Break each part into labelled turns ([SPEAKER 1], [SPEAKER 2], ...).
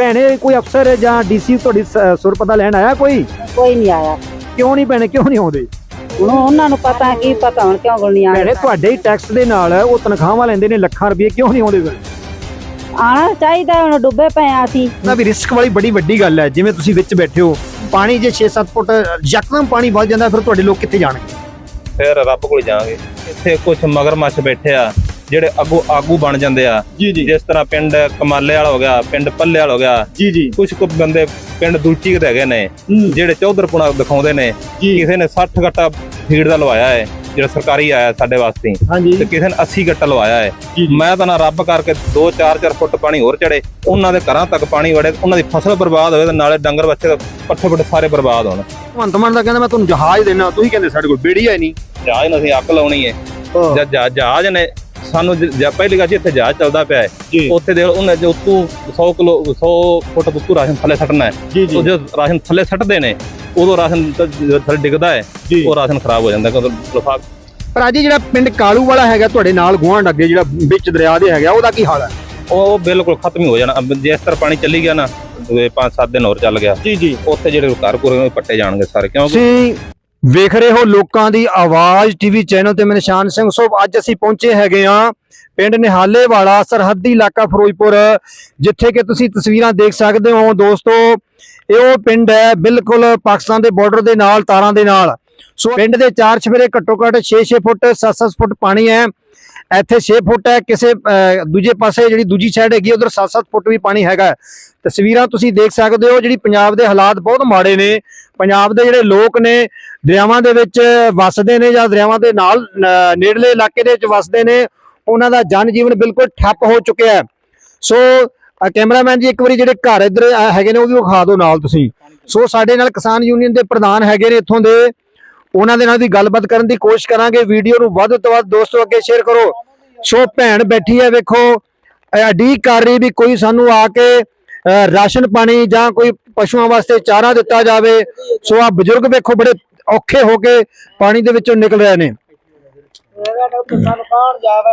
[SPEAKER 1] ਭੈਣੇ ਕੋਈ ਅਫਸਰ ਜਾਂ ਡੀਸੀ ਤੁਹਾਡੀ ਸ- ਸੁਰ ਪਤਾ ਲੈਣ ਆਇਆ ਕੋਈ?
[SPEAKER 2] ਕੋਈ ਨਹੀਂ ਆਇਆ।
[SPEAKER 1] ਕਿਉਂ ਨਹੀਂ ਭੈਣੇ ਕਿਉਂ ਨਹੀਂ ਆਉਂਦੇ?
[SPEAKER 2] ਹੁਣ ਉਹਨਾਂ ਨੂੰ ਪਤਾ ਕੀ ਪਤਾ ਹੁਣ ਕਿਉਂ ਕੋਈ ਨਹੀਂ
[SPEAKER 1] ਭੈਣੇ
[SPEAKER 2] ਆਇਆ
[SPEAKER 1] ਤੁਹਾਡੇ ਹੀ ਟੈਕਸ ਦੇ ਨਾਲ ਉਹ ਤਨਖਾਹਾਂ ਲੈਂਦੇ ਨੇ ਲੱਖਾਂ ਰੁਪਏ ਕਿਉਂ ਨਹੀਂ ਆਉਂਦੇ ਫਿਰ?
[SPEAKER 2] ਆਣਾ ਚਾਹੀਦਾ ਹੁਣ ਡੁੱਬੇ ਪਏ ਆ ਅਸੀਂ।
[SPEAKER 1] ਨਾ ਵੀ ਰਿਸਕ ਵਾਲੀ ਬੜੀ ਵੱਡੀ ਗੱਲ ਹੈ ਜਿਵੇਂ ਤੁਸੀਂ ਵਿੱਚ ਬੈਠੇ ਹੋ ਪਾਣੀ ਜੇ 6-7 ਫੁੱਟ ਯਕਦਮ ਪਾਣੀ ਵੱਧ ਜਾਂਦਾ ਫਿਰ ਤੁਹਾਡੇ ਲੋਕ ਕਿੱਥੇ ਜਾਣਗੇ?
[SPEAKER 3] ਫਿਰ ਰੱਬ ਕੋਲ ਜਾਵਾਂਗੇ। ਇੱਥੇ ਕੁਝ ਮਗਰਮੱਛ ਬੈਠੇ ਆ ਜਿਹੜੇ ਆਗੂ ਆਗੂ ਬਣ ਜਾਂਦੇ ਆ।
[SPEAKER 1] ਜੀ ਜੀ।
[SPEAKER 3] ਜਿਸ ਤਰ੍ਹਾਂ ਪਿੰਡ ਕਮਾਲੇ ਵਾਲਾ ਹੋ ਗਿਆ ਪਿੰਡ ਪੱਲੇ ਵਾਲਾ ਹੋ ਗਿਆ।
[SPEAKER 1] ਜੀ ਜੀ।
[SPEAKER 3] ਕੁਝ ਕੁ ਬੰਦੇ ਪਿੰਡ ਦੂਚੀ ਦੇ ਹੈਗੇ ਨੇ ਜਿਹੜੇ ਚੌਧਰਪੁਣਾ ਦਿਖਾਉਂਦੇ ਨੇ ਕਿਸੇ ਨੇ 60 ਗੱਟਾ ਫੀਡ ਦਾ ਲਵਾਇਆ ਹੈ ਜਿਹੜਾ ਸਰਕਾਰੀ ਆਇਆ ਸਾਡੇ ਵਾਸਤੇ।
[SPEAKER 1] ਹਾਂਜੀ।
[SPEAKER 3] ਤੇ ਕਿਸੇ ਨੇ 80 ਗੱਟਾ ਲਵਾਇਆ ਹੈ। ਮੈਂ ਤਾਂ ਨਾ ਰੱਬ ਕਰਕੇ 2-4-4 ਫੁੱਟ ਪਾਣੀ ਹੋਰ ਚੜੇ ਉਹਨਾਂ ਦੇ ਘਰਾਂ ਤੱਕ ਪਾਣੀ ਵੜੇ ਉਹਨਾਂ ਦੀ ਫਸਲ ਬਰਬਾਦ ਹੋਵੇ ਤੇ ਨਾਲੇ ਡੰਗਰ ਬੱਚੇ ਦੇ ਪੱਠੇ ਪੁੱਠੇ ਸਾਰੇ ਬਰਬਾਦ ਹੋਣ।
[SPEAKER 1] ਭਗਵੰਤ ਮਾਨ ਦਾ ਕਹਿੰਦਾ ਮੈਂ ਤੁਹਾਨੂੰ ਜਹਾਜ਼ ਦੇਣਾ ਤੁਸੀਂ ਕਹਿੰਦੇ ਸਾਡੇ ਕੋਲ ਬੇੜੀ ਹੈ ਨਹੀਂ।
[SPEAKER 3] ਜਹਾਜ਼ ਨੂੰ ਅਸੀਂ ਅੱਗ ਲਾਉਣੀ ਹੈ। ਜਹਾਜ਼ ਨੇ ਸਾਨੂੰ ਜ- ਜਾਂ ਪਹਿਲੀ ਗੱਲ ਜਿੱਥੇ ਜਹਾਜ਼ ਚੱਲਦਾ ਪਿਆ
[SPEAKER 1] ਜੀ।
[SPEAKER 3] ਹੈ ਉੱਥੇ ਦੇ ਉਹਨੇ ਜੋ ਉੱਤੋਂ 100 ਕਿਲੋ 100 ਫੁੱਟ ਉੱਤੋਂ ਰਾਸ਼ਨ ਥੱਲੇ ਸੱਟਣਾ ਹੈ।
[SPEAKER 1] ਜੀ
[SPEAKER 3] ਉਹ ਜਦੋਂ ਰਾਸ਼ਨ ਥੱਲੇ ਸੱਟਦੇ ਨੇ ਉਦੋਂ ਰਾਸ਼ਨ ਥੱਲੇ ਡਿੱਗਦਾ ਹੈ
[SPEAKER 1] ਜੀ।
[SPEAKER 3] ਉਹ ਰਾਸ਼ਨ ਖਰਾਬ ਹੋ ਜਾਂਦਾ ਕਦੋਂ ਲਿਫਾਫ
[SPEAKER 1] ਪਰ ਅੱਜ ਜਿਹੜਾ ਪਿੰਡ ਕਾਲੂ ਵਾਲਾ ਹੈਗਾ ਤੁਹਾਡੇ ਨਾਲ ਗੁਆਂਢ ਅੱਗੇ ਜਿਹੜਾ ਵਿੱਚ ਦਰਿਆ ਦੇ ਹੈਗਾ ਉਹਦਾ ਕੀ ਹਾਲ ਹੈ?
[SPEAKER 3] ਉਹ ਬਿਲਕੁਲ ਖਤਮ ਹੀ ਹੋ ਜਾਣਾ। ਜੇ ਇਸ ਤਰ੍ਹਾਂ ਪਾਣੀ ਚੱਲੀ ਗਿਆ ਨਾ 5-7 ਦਿਨ ਹੋਰ ਚੱਲ ਗਿਆ।
[SPEAKER 1] ਜੀ ਜੀ।
[SPEAKER 3] ਉੱਥੇ ਜਿਹੜੇ ਘਰ ਘੁਰ ਪੱਟੇ ਜਾਣਗੇ ਸਾਰੇ। ਕਿਉਂਕਿ
[SPEAKER 1] ਵੇਖ ਰਹੇ ਹੋ ਲੋਕਾਂ ਦੀ ਆਵਾਜ਼ ਟੀਵੀ ਚੈਨਲ ਤੇ ਮੈਂ ਨਿਸ਼ਾਨ ਸਿੰਘ ਸੋ ਅੱਜ ਅਸੀਂ ਪਹੁੰਚੇ ਹੈਗੇ ਆ ਪਿੰਡ ਨਿਹਾਲੇ ਵਾਲਾ ਸਰਹੱਦੀ ਇਲਾਕਾ ਫਿਰੋਜ਼ਪੁਰ, ਜਿੱਥੇ ਕਿ ਤੁਸੀਂ ਤਸਵੀਰਾਂ ਦੇਖ ਸਕਦੇ ਹੋ ਦੋਸਤੋ। ਇਹ ਉਹ ਪਿੰਡ ਹੈ ਬਿਲਕੁਲ ਪਾਕਿਸਤਾਨ ਦੇ ਬਾਰਡਰ ਦੇ ਨਾਲ, ਤਾਰਾਂ ਦੇ ਨਾਲ। ਸੋ ਪਿੰਡ ਦੇ ਚਾਰ ਛਵੇਰੇ ਘੱਟੋ ਘੱਟ 6-6 ਫੁੱਟ 7-7 ਫੁੱਟ ਪਾਣੀ ਹੈ। ਇੱਥੇ 6 ਫੁੱਟ ਹੈ ਕਿਸੇ ਦੂਜੇ ਪਾਸੇ ਜਿਹੜੀ ਦੂਜੀ ਸਾਈਡ ਹੈਗੀ ਉਧਰ 7-7 ਫੁੱਟ ਵੀ ਪਾਣੀ ਹੈਗਾ ਤਸਵੀਰਾਂ ਤੁਸੀਂ ਦੇਖ ਸਕਦੇ ਹੋ ਜਿਹੜੀ ਪੰਜਾਬ ਦੇ ਹਾਲਾਤ ਬਹੁਤ ਮਾੜੇ ਨੇ। ਪੰਜਾਬ ਦੇ ਜਿਹੜੇ ਲੋਕ ਨੇ ਦਰਿਆਵਾਂ ਦੇ ਵਿੱਚ ਵੱਸਦੇ ਨੇ ਜਾਂ ਦਰਿਆਵਾਂ ਦੇ ਨਾਲ ਨੇੜਲੇ ਇਲਾਕੇ ਦੇ ਵਿੱਚ ਵੱਸਦੇ ਨੇ ਉਹਨਾਂ ਦਾ ਜਨ ਜੀਵਨ ਬਿਲਕੁਲ ਠੱਪ ਹੋ ਚੁੱਕਿਆ ਹੈ। ਸੋ ਕੈਮਰਾਮੈਨ ਜੀ ਇੱਕ ਵਾਰੀ ਜਿਹੜੇ ਘਰ ਇੱਧਰ ਅ, ਹੈਗੇ ਨੇ ਉਹ ਵੀ ਵਿਖਾ ਦਿਓ ਨਾਲ ਤੁਸੀਂ। ਸੋ ਸਾਡੇ ਨਾਲ ਕਿਸਾਨ ਯੂਨੀਅਨ ਦੇ ਪ੍ਰਧਾਨ ਹੈਗੇ ਨੇ ਇੱਥੋਂ ਦੇ। ਉਹਨਾਂ ਦੇ ਨਾਲ ਵੀ ਗੱਲਬਾਤ ਕਰਨ ਦੀ ਕੋਸ਼ਿਸ਼ ਕਰਾਂਗੇ। ਵੀਡੀਓ ਨੂੰ ਵੱਧ ਤੋਂ ਵੱਧ ਦੋਸਤੋ ਅੱਗੇ ਸ਼ੇਅਰ ਕਰੋ। ਸੋ ਭੈਣ ਬੈਠੀ ਹੈ, ਵੇਖੋ। ਅਡੀਕ ਕਰ ਰਹੀ ਵੀ ਕੋਈ ਸਾਨੂੰ ਆ ਕੇ ਰਾਸ਼ਨ ਪਾਣੀ ਜਾਂ ਕੋਈ ਪਸ਼ੂਆਂ ਵਾਸਤੇ ਚਾਰਾ ਦਿੱਤਾ ਜਾਵੇ। ਸੋ ਆ ਬਜ਼ੁਰਗ ਵੇਖੋ, ਬੜੇ ਔਖੇ ਹੋ ਕੇ ਪਾਣੀ ਦੇ ਵਿੱਚੋਂ ਨਿਕਲ ਰਹੇ ਨੇ।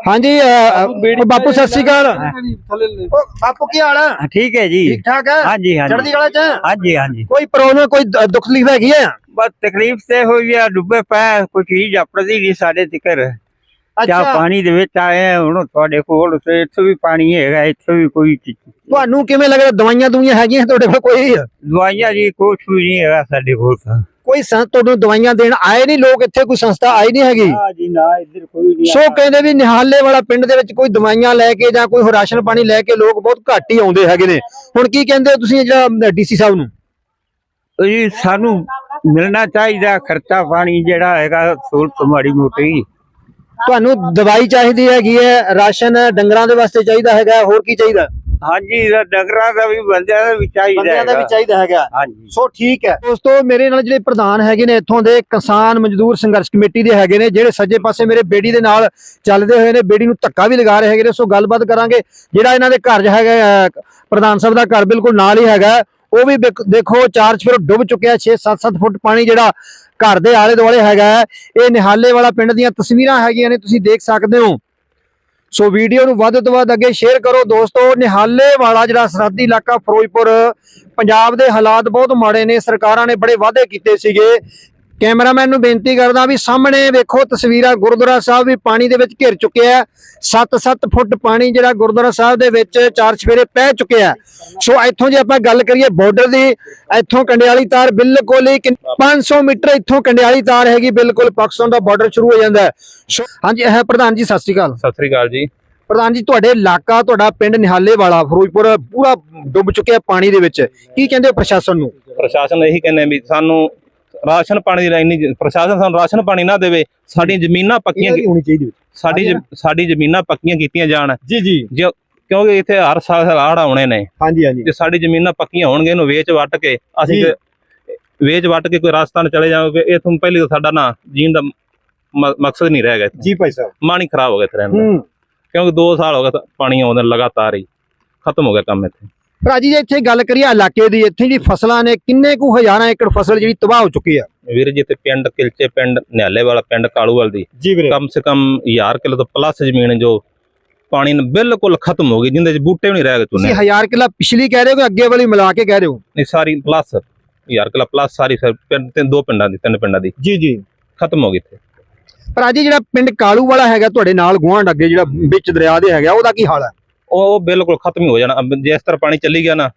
[SPEAKER 1] ਹਾਂਜੀ ਅ, ਬਾਪੂ ਸਤਿ ਸ਼੍ਰੀ ਅਕਾਲ। ਉਹ ਬਾਪੂ ਕੀ ਹਾਲ ਹੈ
[SPEAKER 4] ਠੀਕ ਹੈ ਜੀ।
[SPEAKER 1] ਠੀਕ ਠਾਕ ਹੈ
[SPEAKER 4] ਹਾਂਜੀ ਹਾਂਜੀ।
[SPEAKER 1] ਚੜ੍ਹਦੀ ਕਲਾ ਚ ਹੈ?
[SPEAKER 4] ਹਾਂਜੀ ਹਾਂਜੀ।
[SPEAKER 1] ਕੋਈ ਪ੍ਰੋਬਲਮ ਕੋਈ ਦ- ਦੁੱਖ ਤਕਲੀਫ ਹੈਗੀ ਹੈ
[SPEAKER 4] ਬਸ ਤਕਲੀਫ ਤੇ ਹੋਈ ਆ ਡੁੱਬੇ ਪੈ ਕੋਈ ਚੀਜ਼ ਆਪਣੀ ਨਹੀਂ ਸਾਡੇ ਤਿਕਰ। ਕਿਆ ਪਾਣੀ ਦੇ ਵਿੱਚ ਆਏ ਆ, ਹੁਣ ਤੁਹਾਡੇ ਕੋਲ ਤੇ ਇੱਥੇ ਵੀ ਪਾਣੀ ਹੈਗਾ ਇੱਥੇ ਵੀ ਕੋਈ ਚੀਜ਼-
[SPEAKER 1] ਤੁਹਾਨੂੰ ਕਿਵੇਂ ਲੱਗਦਾ ਦਵਾਈਆਂ ਦੁਈਆਂ ਹੈਗੀਆਂ ਤੁਹਾਡੇ ਕੋਲ ਕੋਈ?
[SPEAKER 4] ਦਵਾਈਆਂ ਜੀ ਕੁਛ ਵੀ ਨਹੀਂ ਹੈਗਾ ਸਾਡੇ ਕੋਲ ਤਾਂ।
[SPEAKER 1] ਕੋਈ ਸੰਤ ਤੁਹਾਨੂੰ ਦਵਾਈਆਂ ਦੇਣ ਆਏ ਨਹੀਂ ਲੋਕ ਇੱਥੇ ਕੋਈ ਸੰਸਥਾ ਆਈ ਨਹੀਂ ਹੈਗੀ।
[SPEAKER 4] ਹਾਂ ਜੀ ਨਾ ਇੱਧਰ ਕੋਈ ਨਹੀਂ
[SPEAKER 1] ਸੋ ਕਹਿੰਦੇ ਵੀ ਨਿਹਾਲੇ ਵਾਲਾ ਪਿੰਡ ਦੇ ਵਿੱਚ ਕੋਈ ਦਵਾਈਆਂ ਲੈ ਕੇ ਜਾਂ ਕੋਈ ਰਾਸ਼ਨ ਪਾਣੀ ਲੈ ਕੇ ਲੋਕ ਬਹੁਤ ਘੱਟ ਹੀ ਆਉਂਦੇ ਹੈਗੇ ਨੇ। ਹੁਣ ਕੀ ਕਹਿੰਦੇ ਹੋ ਤੁਸੀਂ ਜਿਹੜਾ ਡੀਸੀ ਸਾਹਿਬ ਨੂੰ?
[SPEAKER 4] ਜੀ ਸਾਨੂੰ ਮਿਲਣਾ ਚਾਹੀਦਾ ਖਰਚਾ ਪਾਣੀ ਜਿਹੜਾ ਹੈਗਾ ਸਹੂਲਤ ਮਾੜੀ ਮੋਟੀ।
[SPEAKER 1] ਤੁਹਾਨੂੰ ਦਵਾਈ ਚਾਹੀਦੀ ਹੈਗੀ ਹੈ ਰਾਸ਼ਨ ਡੰਗਰਾਂ ਦੇ ਵਾਸਤੇ ਚਾਹੀਦਾ ਹੈਗਾ ਹੋਰ ਕੀ ਚਾਹੀਦਾ?
[SPEAKER 4] ਹਾਂਜੀ ਇਹਦਾ ਡੰਗਰਾਂ ਦਾ ਵੀ ਬੰਦਿਆਂ ਦਾ ਵੀ ਚਾਹੀਦਾ
[SPEAKER 1] ਬੰਦਿਆਂ ਦਾ ਵੀ। ਚਾਹੀਦਾ ਹੈਗਾ।
[SPEAKER 4] ਹਾਂਜੀ।
[SPEAKER 1] ਸੋ ਠੀਕ ਹੈ। ਦੋਸਤੋ ਮੇਰੇ ਨਾਲ ਜਿਹੜੇ ਪ੍ਰਧਾਨ ਹੈਗੇ ਨੇ ਇੱਥੋਂ ਦੇ ਕਿਸਾਨ ਮਜ਼ਦੂਰ ਸੰਘਰਸ਼ ਕਮੇਟੀ ਦੇ ਹੈਗੇ ਨੇ ਜਿਹੜੇ ਸੱਜੇ ਪਾਸੇ ਮੇਰੇ ਬੇੜੀ ਦੇ ਨਾਲ ਚੱਲਦੇ ਹੋਏ ਨੇ ਬੇੜੀ ਨੂੰ ਧੱਕਾ ਵੀ ਲਗਾ ਰਹੇ ਹੈਗੇ ਨੇ। ਸੋ ਗੱਲਬਾਤ ਕਰਾਂਗੇ। ਜਿਹੜਾ ਇਹਨਾਂ ਦੇ ਘਰ ਹੈਗਾ ਪ੍ਰਧਾਨ ਸਾਹਿਬ ਦਾ ਘਰ ਬਿਲਕੁਲ ਨਾਲ ਹੀ ਹੈਗਾ। ਉਹ ਵੀ ਦੇਖ- ਚਾਰ ਚਫੇਰ ਡੁੱਬ ਚੁੱਕਿਆ 6-7-7 ਫੁੱਟ ਪਾਣੀ ਜਿਹੜਾ ਘਰ ਦੇ ਆਲੇ ਦੁਆਲੇ ਹੈਗਾ। ਇਹ ਨਿਹਾਲੇ ਵਾਲਾ ਪਿੰਡ ਦੀਆਂ ਤਸਵੀਰਾਂ ਹੈਗੀਆਂ ਨੇ ਤੁਸੀਂ ਦੇਖ ਸਕਦੇ ਹੋ। ਸੋ ਵੀਡੀਓ ਨੂੰ ਵੱਧ ਤੋਂ ਵੱਧ ਅੱਗੇ ਸ਼ੇਅਰ ਕਰੋ ਦੋਸਤੋ। ਨਿਹਾਲੇ ਵਾਲਾ ਜਿਹੜਾ ਸਰਹੱਦੀ ਇਲਾਕਾ ਫਿਰੋਜ਼ਪੁਰ, ਪੰਜਾਬ ਦੇ ਹਾਲਾਤ ਬਹੁਤ ਮਾੜੇ ਨੇ। ਸਰਕਾਰਾਂ ਨੇ ਬੜੇ ਵਾਅਦੇ ਕੀਤੇ ਸੀਗੇ ਕੈਮਰਾਮੈਨ ਨੂੰ ਬੇਨਤੀ ਕਰਦਾ ਵੀ ਸਾਹਮਣੇ ਵੇਖੋ ਤਸਵੀਰਾਂ ਗੁਰਦੁਆਰਾ ਸਾਹਿਬ ਵੀ ਪਾਣੀ ਦੇ ਵਿੱਚ ਘਿਰ ਚੁੱਕਿਆ ਹੈ। 7-7 ਫੁੱਟ ਪਾਣੀ ਜਿਹੜਾ ਗੁਰਦੁਆਰਾ ਸਾਹਿਬ ਦੇ ਵਿੱਚ ਚਾਰ ਚਫੇਰੇ ਪੈ ਚੁੱਕਿਆ। ਸੋ ਇੱਥੋਂ ਜੇ ਆਪਾਂ ਗੱਲ ਕਰੀਏ ਬਾਰਡਰ ਦੀ ਇੱਥੋਂ ਕੰਡਿਆਲੀ ਤਾਰ ਬਿਲਕੁਲ ਹੀ ਕਿੰਨ- 500 ਮੀਟਰ ਇੱਥੋਂ ਕੰਡਿਆਲੀ ਤਾਰ ਹੈਗੀ ਬਿਲਕੁਲ ਪਾਕਿਸਤਾਨ ਦਾ ਬਾਰਡਰ ਸ਼ੁਰੂ ਹੋ ਜਾਂਦਾ ਹੈ। ਸੋ ਹਾਂਜੀ ਇਹ ਪ੍ਰਧਾਨ ਜੀ ਸਤਿ ਸ਼੍ਰੀ ਅਕਾਲ।
[SPEAKER 3] ਸਤਿ ਸ੍ਰੀ ਅਕਾਲ ਜੀ।
[SPEAKER 1] ਪ੍ਰਧਾਨ ਜੀ ਤੁਹਾਡੇ ਇਲਾਕਾ ਤੁਹਾਡਾ ਪਿੰਡ ਨਿਹਾਲੇ ਵਾਲਾ ਫਿਰੋਜ਼ਪੁਰ ਪੂਰਾ ਡੁੱਬ ਚੁੱਕਿਆ ਪਾਣੀ ਦੇ ਵਿੱਚ। ਕੀ ਕਹਿੰਦੇ ਹੋ ਪ੍ਰਸ਼ਾਸਨ ਨੂੰ?
[SPEAKER 3] ਪ੍ਰਸ਼ਾਸਨ ਇਹੀ ਕਹਿੰਦੇ ਵੀ ਸਾਨੂੰ ਰਾਸ਼ਨ ਪਾਣੀ ਦੀ ਲਾਈਨ ਨਹੀਂ ਪ੍ਰਸ਼ਾਸਨ ਸਾਨੂੰ ਰਾਸ਼ਨ ਪਾਣੀ ਨਾ ਦੇਵੇ ਸਾਡੀਆਂ ਜ਼ਮੀਨਾਂ ਪੱਕੀਆਂ
[SPEAKER 1] ਹੋਣੀ ਚਾਹੀਦੀ
[SPEAKER 3] ਸਾਡੀ ਸਾਡੀ ਜ਼ਮੀਨਾਂ ਪੱਕੀਆਂ ਕੀਤੀਆਂ ਜਾਣ।
[SPEAKER 1] ਜੀ ਜੀ।
[SPEAKER 3] ਕਿਉਂਕਿ ਇੱਥੇ ਹਰ ਸਾਲ ਹੜ੍ਹ ਆਉਣੇ ਨੇ।
[SPEAKER 1] ਹਾਂਜੀ ਹਾਂਜੀ।
[SPEAKER 3] ਜੇ ਸਾਡੀ ਜ਼ਮੀਨਾਂ ਪੱਕੀਆਂ ਹੋਣਗੀਆਂ ਇਹਨੂੰ ਵੇਚ ਵੱਟ ਕੇ ਅਸੀਂ। ਤੇ ਵੇਚ ਵੱਟ ਕੇ ਕੋਈ ਰਾਜਸਥਾਨ ਚਲੇ ਜਾਵਾਂਗੇ ਇਹ ਤੁਹਾਨੂੰ ਪਹਿਲੀ ਤਾਂ ਸਾਡਾ ਨਾ ਜੀਣ ਦਾ ਮਕਸਦ ਨਹੀਂ ਰਹਿ ਗਿਆ
[SPEAKER 1] ਜੀ ਭਾਈ ਸਾਹਿਬ।
[SPEAKER 3] ਮਾਣੀ ਖਰਾਬ ਹੋ ਗਿਆ ਇੱਥੇ ਰਹਿਣ ਦਾ। ਕਿਉਂਕਿ 2 ਸਾਲ ਹੋ ਗਏ ਤਾਂ ਪਾਣੀ ਆਉਂਦਾ ਲਗਾਤਾਰ ਹੀ। ਖਤਮ ਹੋ ਗਿਆ ਕੰਮ ਇੱਥੇ।
[SPEAKER 1] ਭਰਾ ਜੀ ਇੱਥੇ ਗੱਲ ਕਰੀਏ ਇਲਾਕੇ ਦੀ ਇੱਥੇ ਜਿਹੜੀ ਫਸਲਾਂ ਨੇ ਕਿੰਨੇ ਕੁ ਹਜ਼ਾਰਾਂ ਏਕੜ ਫਸਲ ਜਿਹੜੀ ਤਬਾਹ ਹੋ ਚੁੱਕੀ ਆ?
[SPEAKER 3] ਵੀਰ ਜੀ ਤੇ ਪਿੰਡ ਕਿਲਚੇ ਪਿੰਡ ਨਿਹਾਲੇ ਵਾਲਾ ਪਿੰਡ ਕਾਲੂਵਾਲ ਦੀ।
[SPEAKER 1] ਜੀ ਵੀਰੇ।
[SPEAKER 3] ਕਮ ਸੇ ਕਮ 1000 ਕਿਲੋ ਤੋਂ ਪਲੱਸ ਜ਼ਮੀਨ ਜੋ ਪਾਣੀ ਨਾਲ ਬਿਲਕੁਲ ਖਤਮ ਹੋ ਗਈ ਜਿੰਦੇ ਚ ਬੂਟੇ ਵੀ ਨਹੀਂ ਰਹਿ ਗਏ
[SPEAKER 1] ਤੁਸੀਂ
[SPEAKER 3] ਚੁਨੇ
[SPEAKER 1] ਹਜ਼ਾਰ ਕਿੱਲਾ ਪਿਛਲੀ ਕਹਿ ਰਹੇ ਹੋ ਕਿ ਅੱਗੇ ਵਾਲੀ ਮਿਲਾ ਕੇ ਕਹਿ ਰਹੇ ਹੋ?
[SPEAKER 3] ਨਹੀਂ ਸਾਰੀ ਪਲੱਸ ਯਾਰ ਕਿਲਾ ਪਲੱਸ ਸਾਰੀ ਸਰ ਪਿੰਡ ਤਿੰਨ ਦੋ ਪਿੰਡਾਂ ਦੀ ਤਿੰਨ ਪਿੰਡਾਂ ਦੀ।
[SPEAKER 1] ਜੀ ਜੀ।
[SPEAKER 3] ਖਤਮ ਹੋ ਗਈ ਇੱਥੇ।
[SPEAKER 1] ਪਰ ਅੱਜ ਜਿਹੜਾ ਪਿੰਡ ਕਾਲੂ ਵਾਲਾ ਹੈਗਾ ਤੁਹਾਡੇ ਨਾਲ ਗੁਆਂਢ ਅੱਗੇ ਜਿਹੜਾ ਵਿੱਚ ਦਰਿਆ ਦੇ ਹੈਗਾ ਉਹਦਾ ਕੀ ਹਾਲ ਹੈ?
[SPEAKER 3] ਉਹ ਬਿਲਕੁਲ ਖਤਮ ਹੀ ਹੋ ਜਾਣਾ। ਅਬ ਜਿਸ ਤਰ੍ਹਾਂ ਪਾਣੀ ਚੱਲੀ ਗਿਆ ਨਾ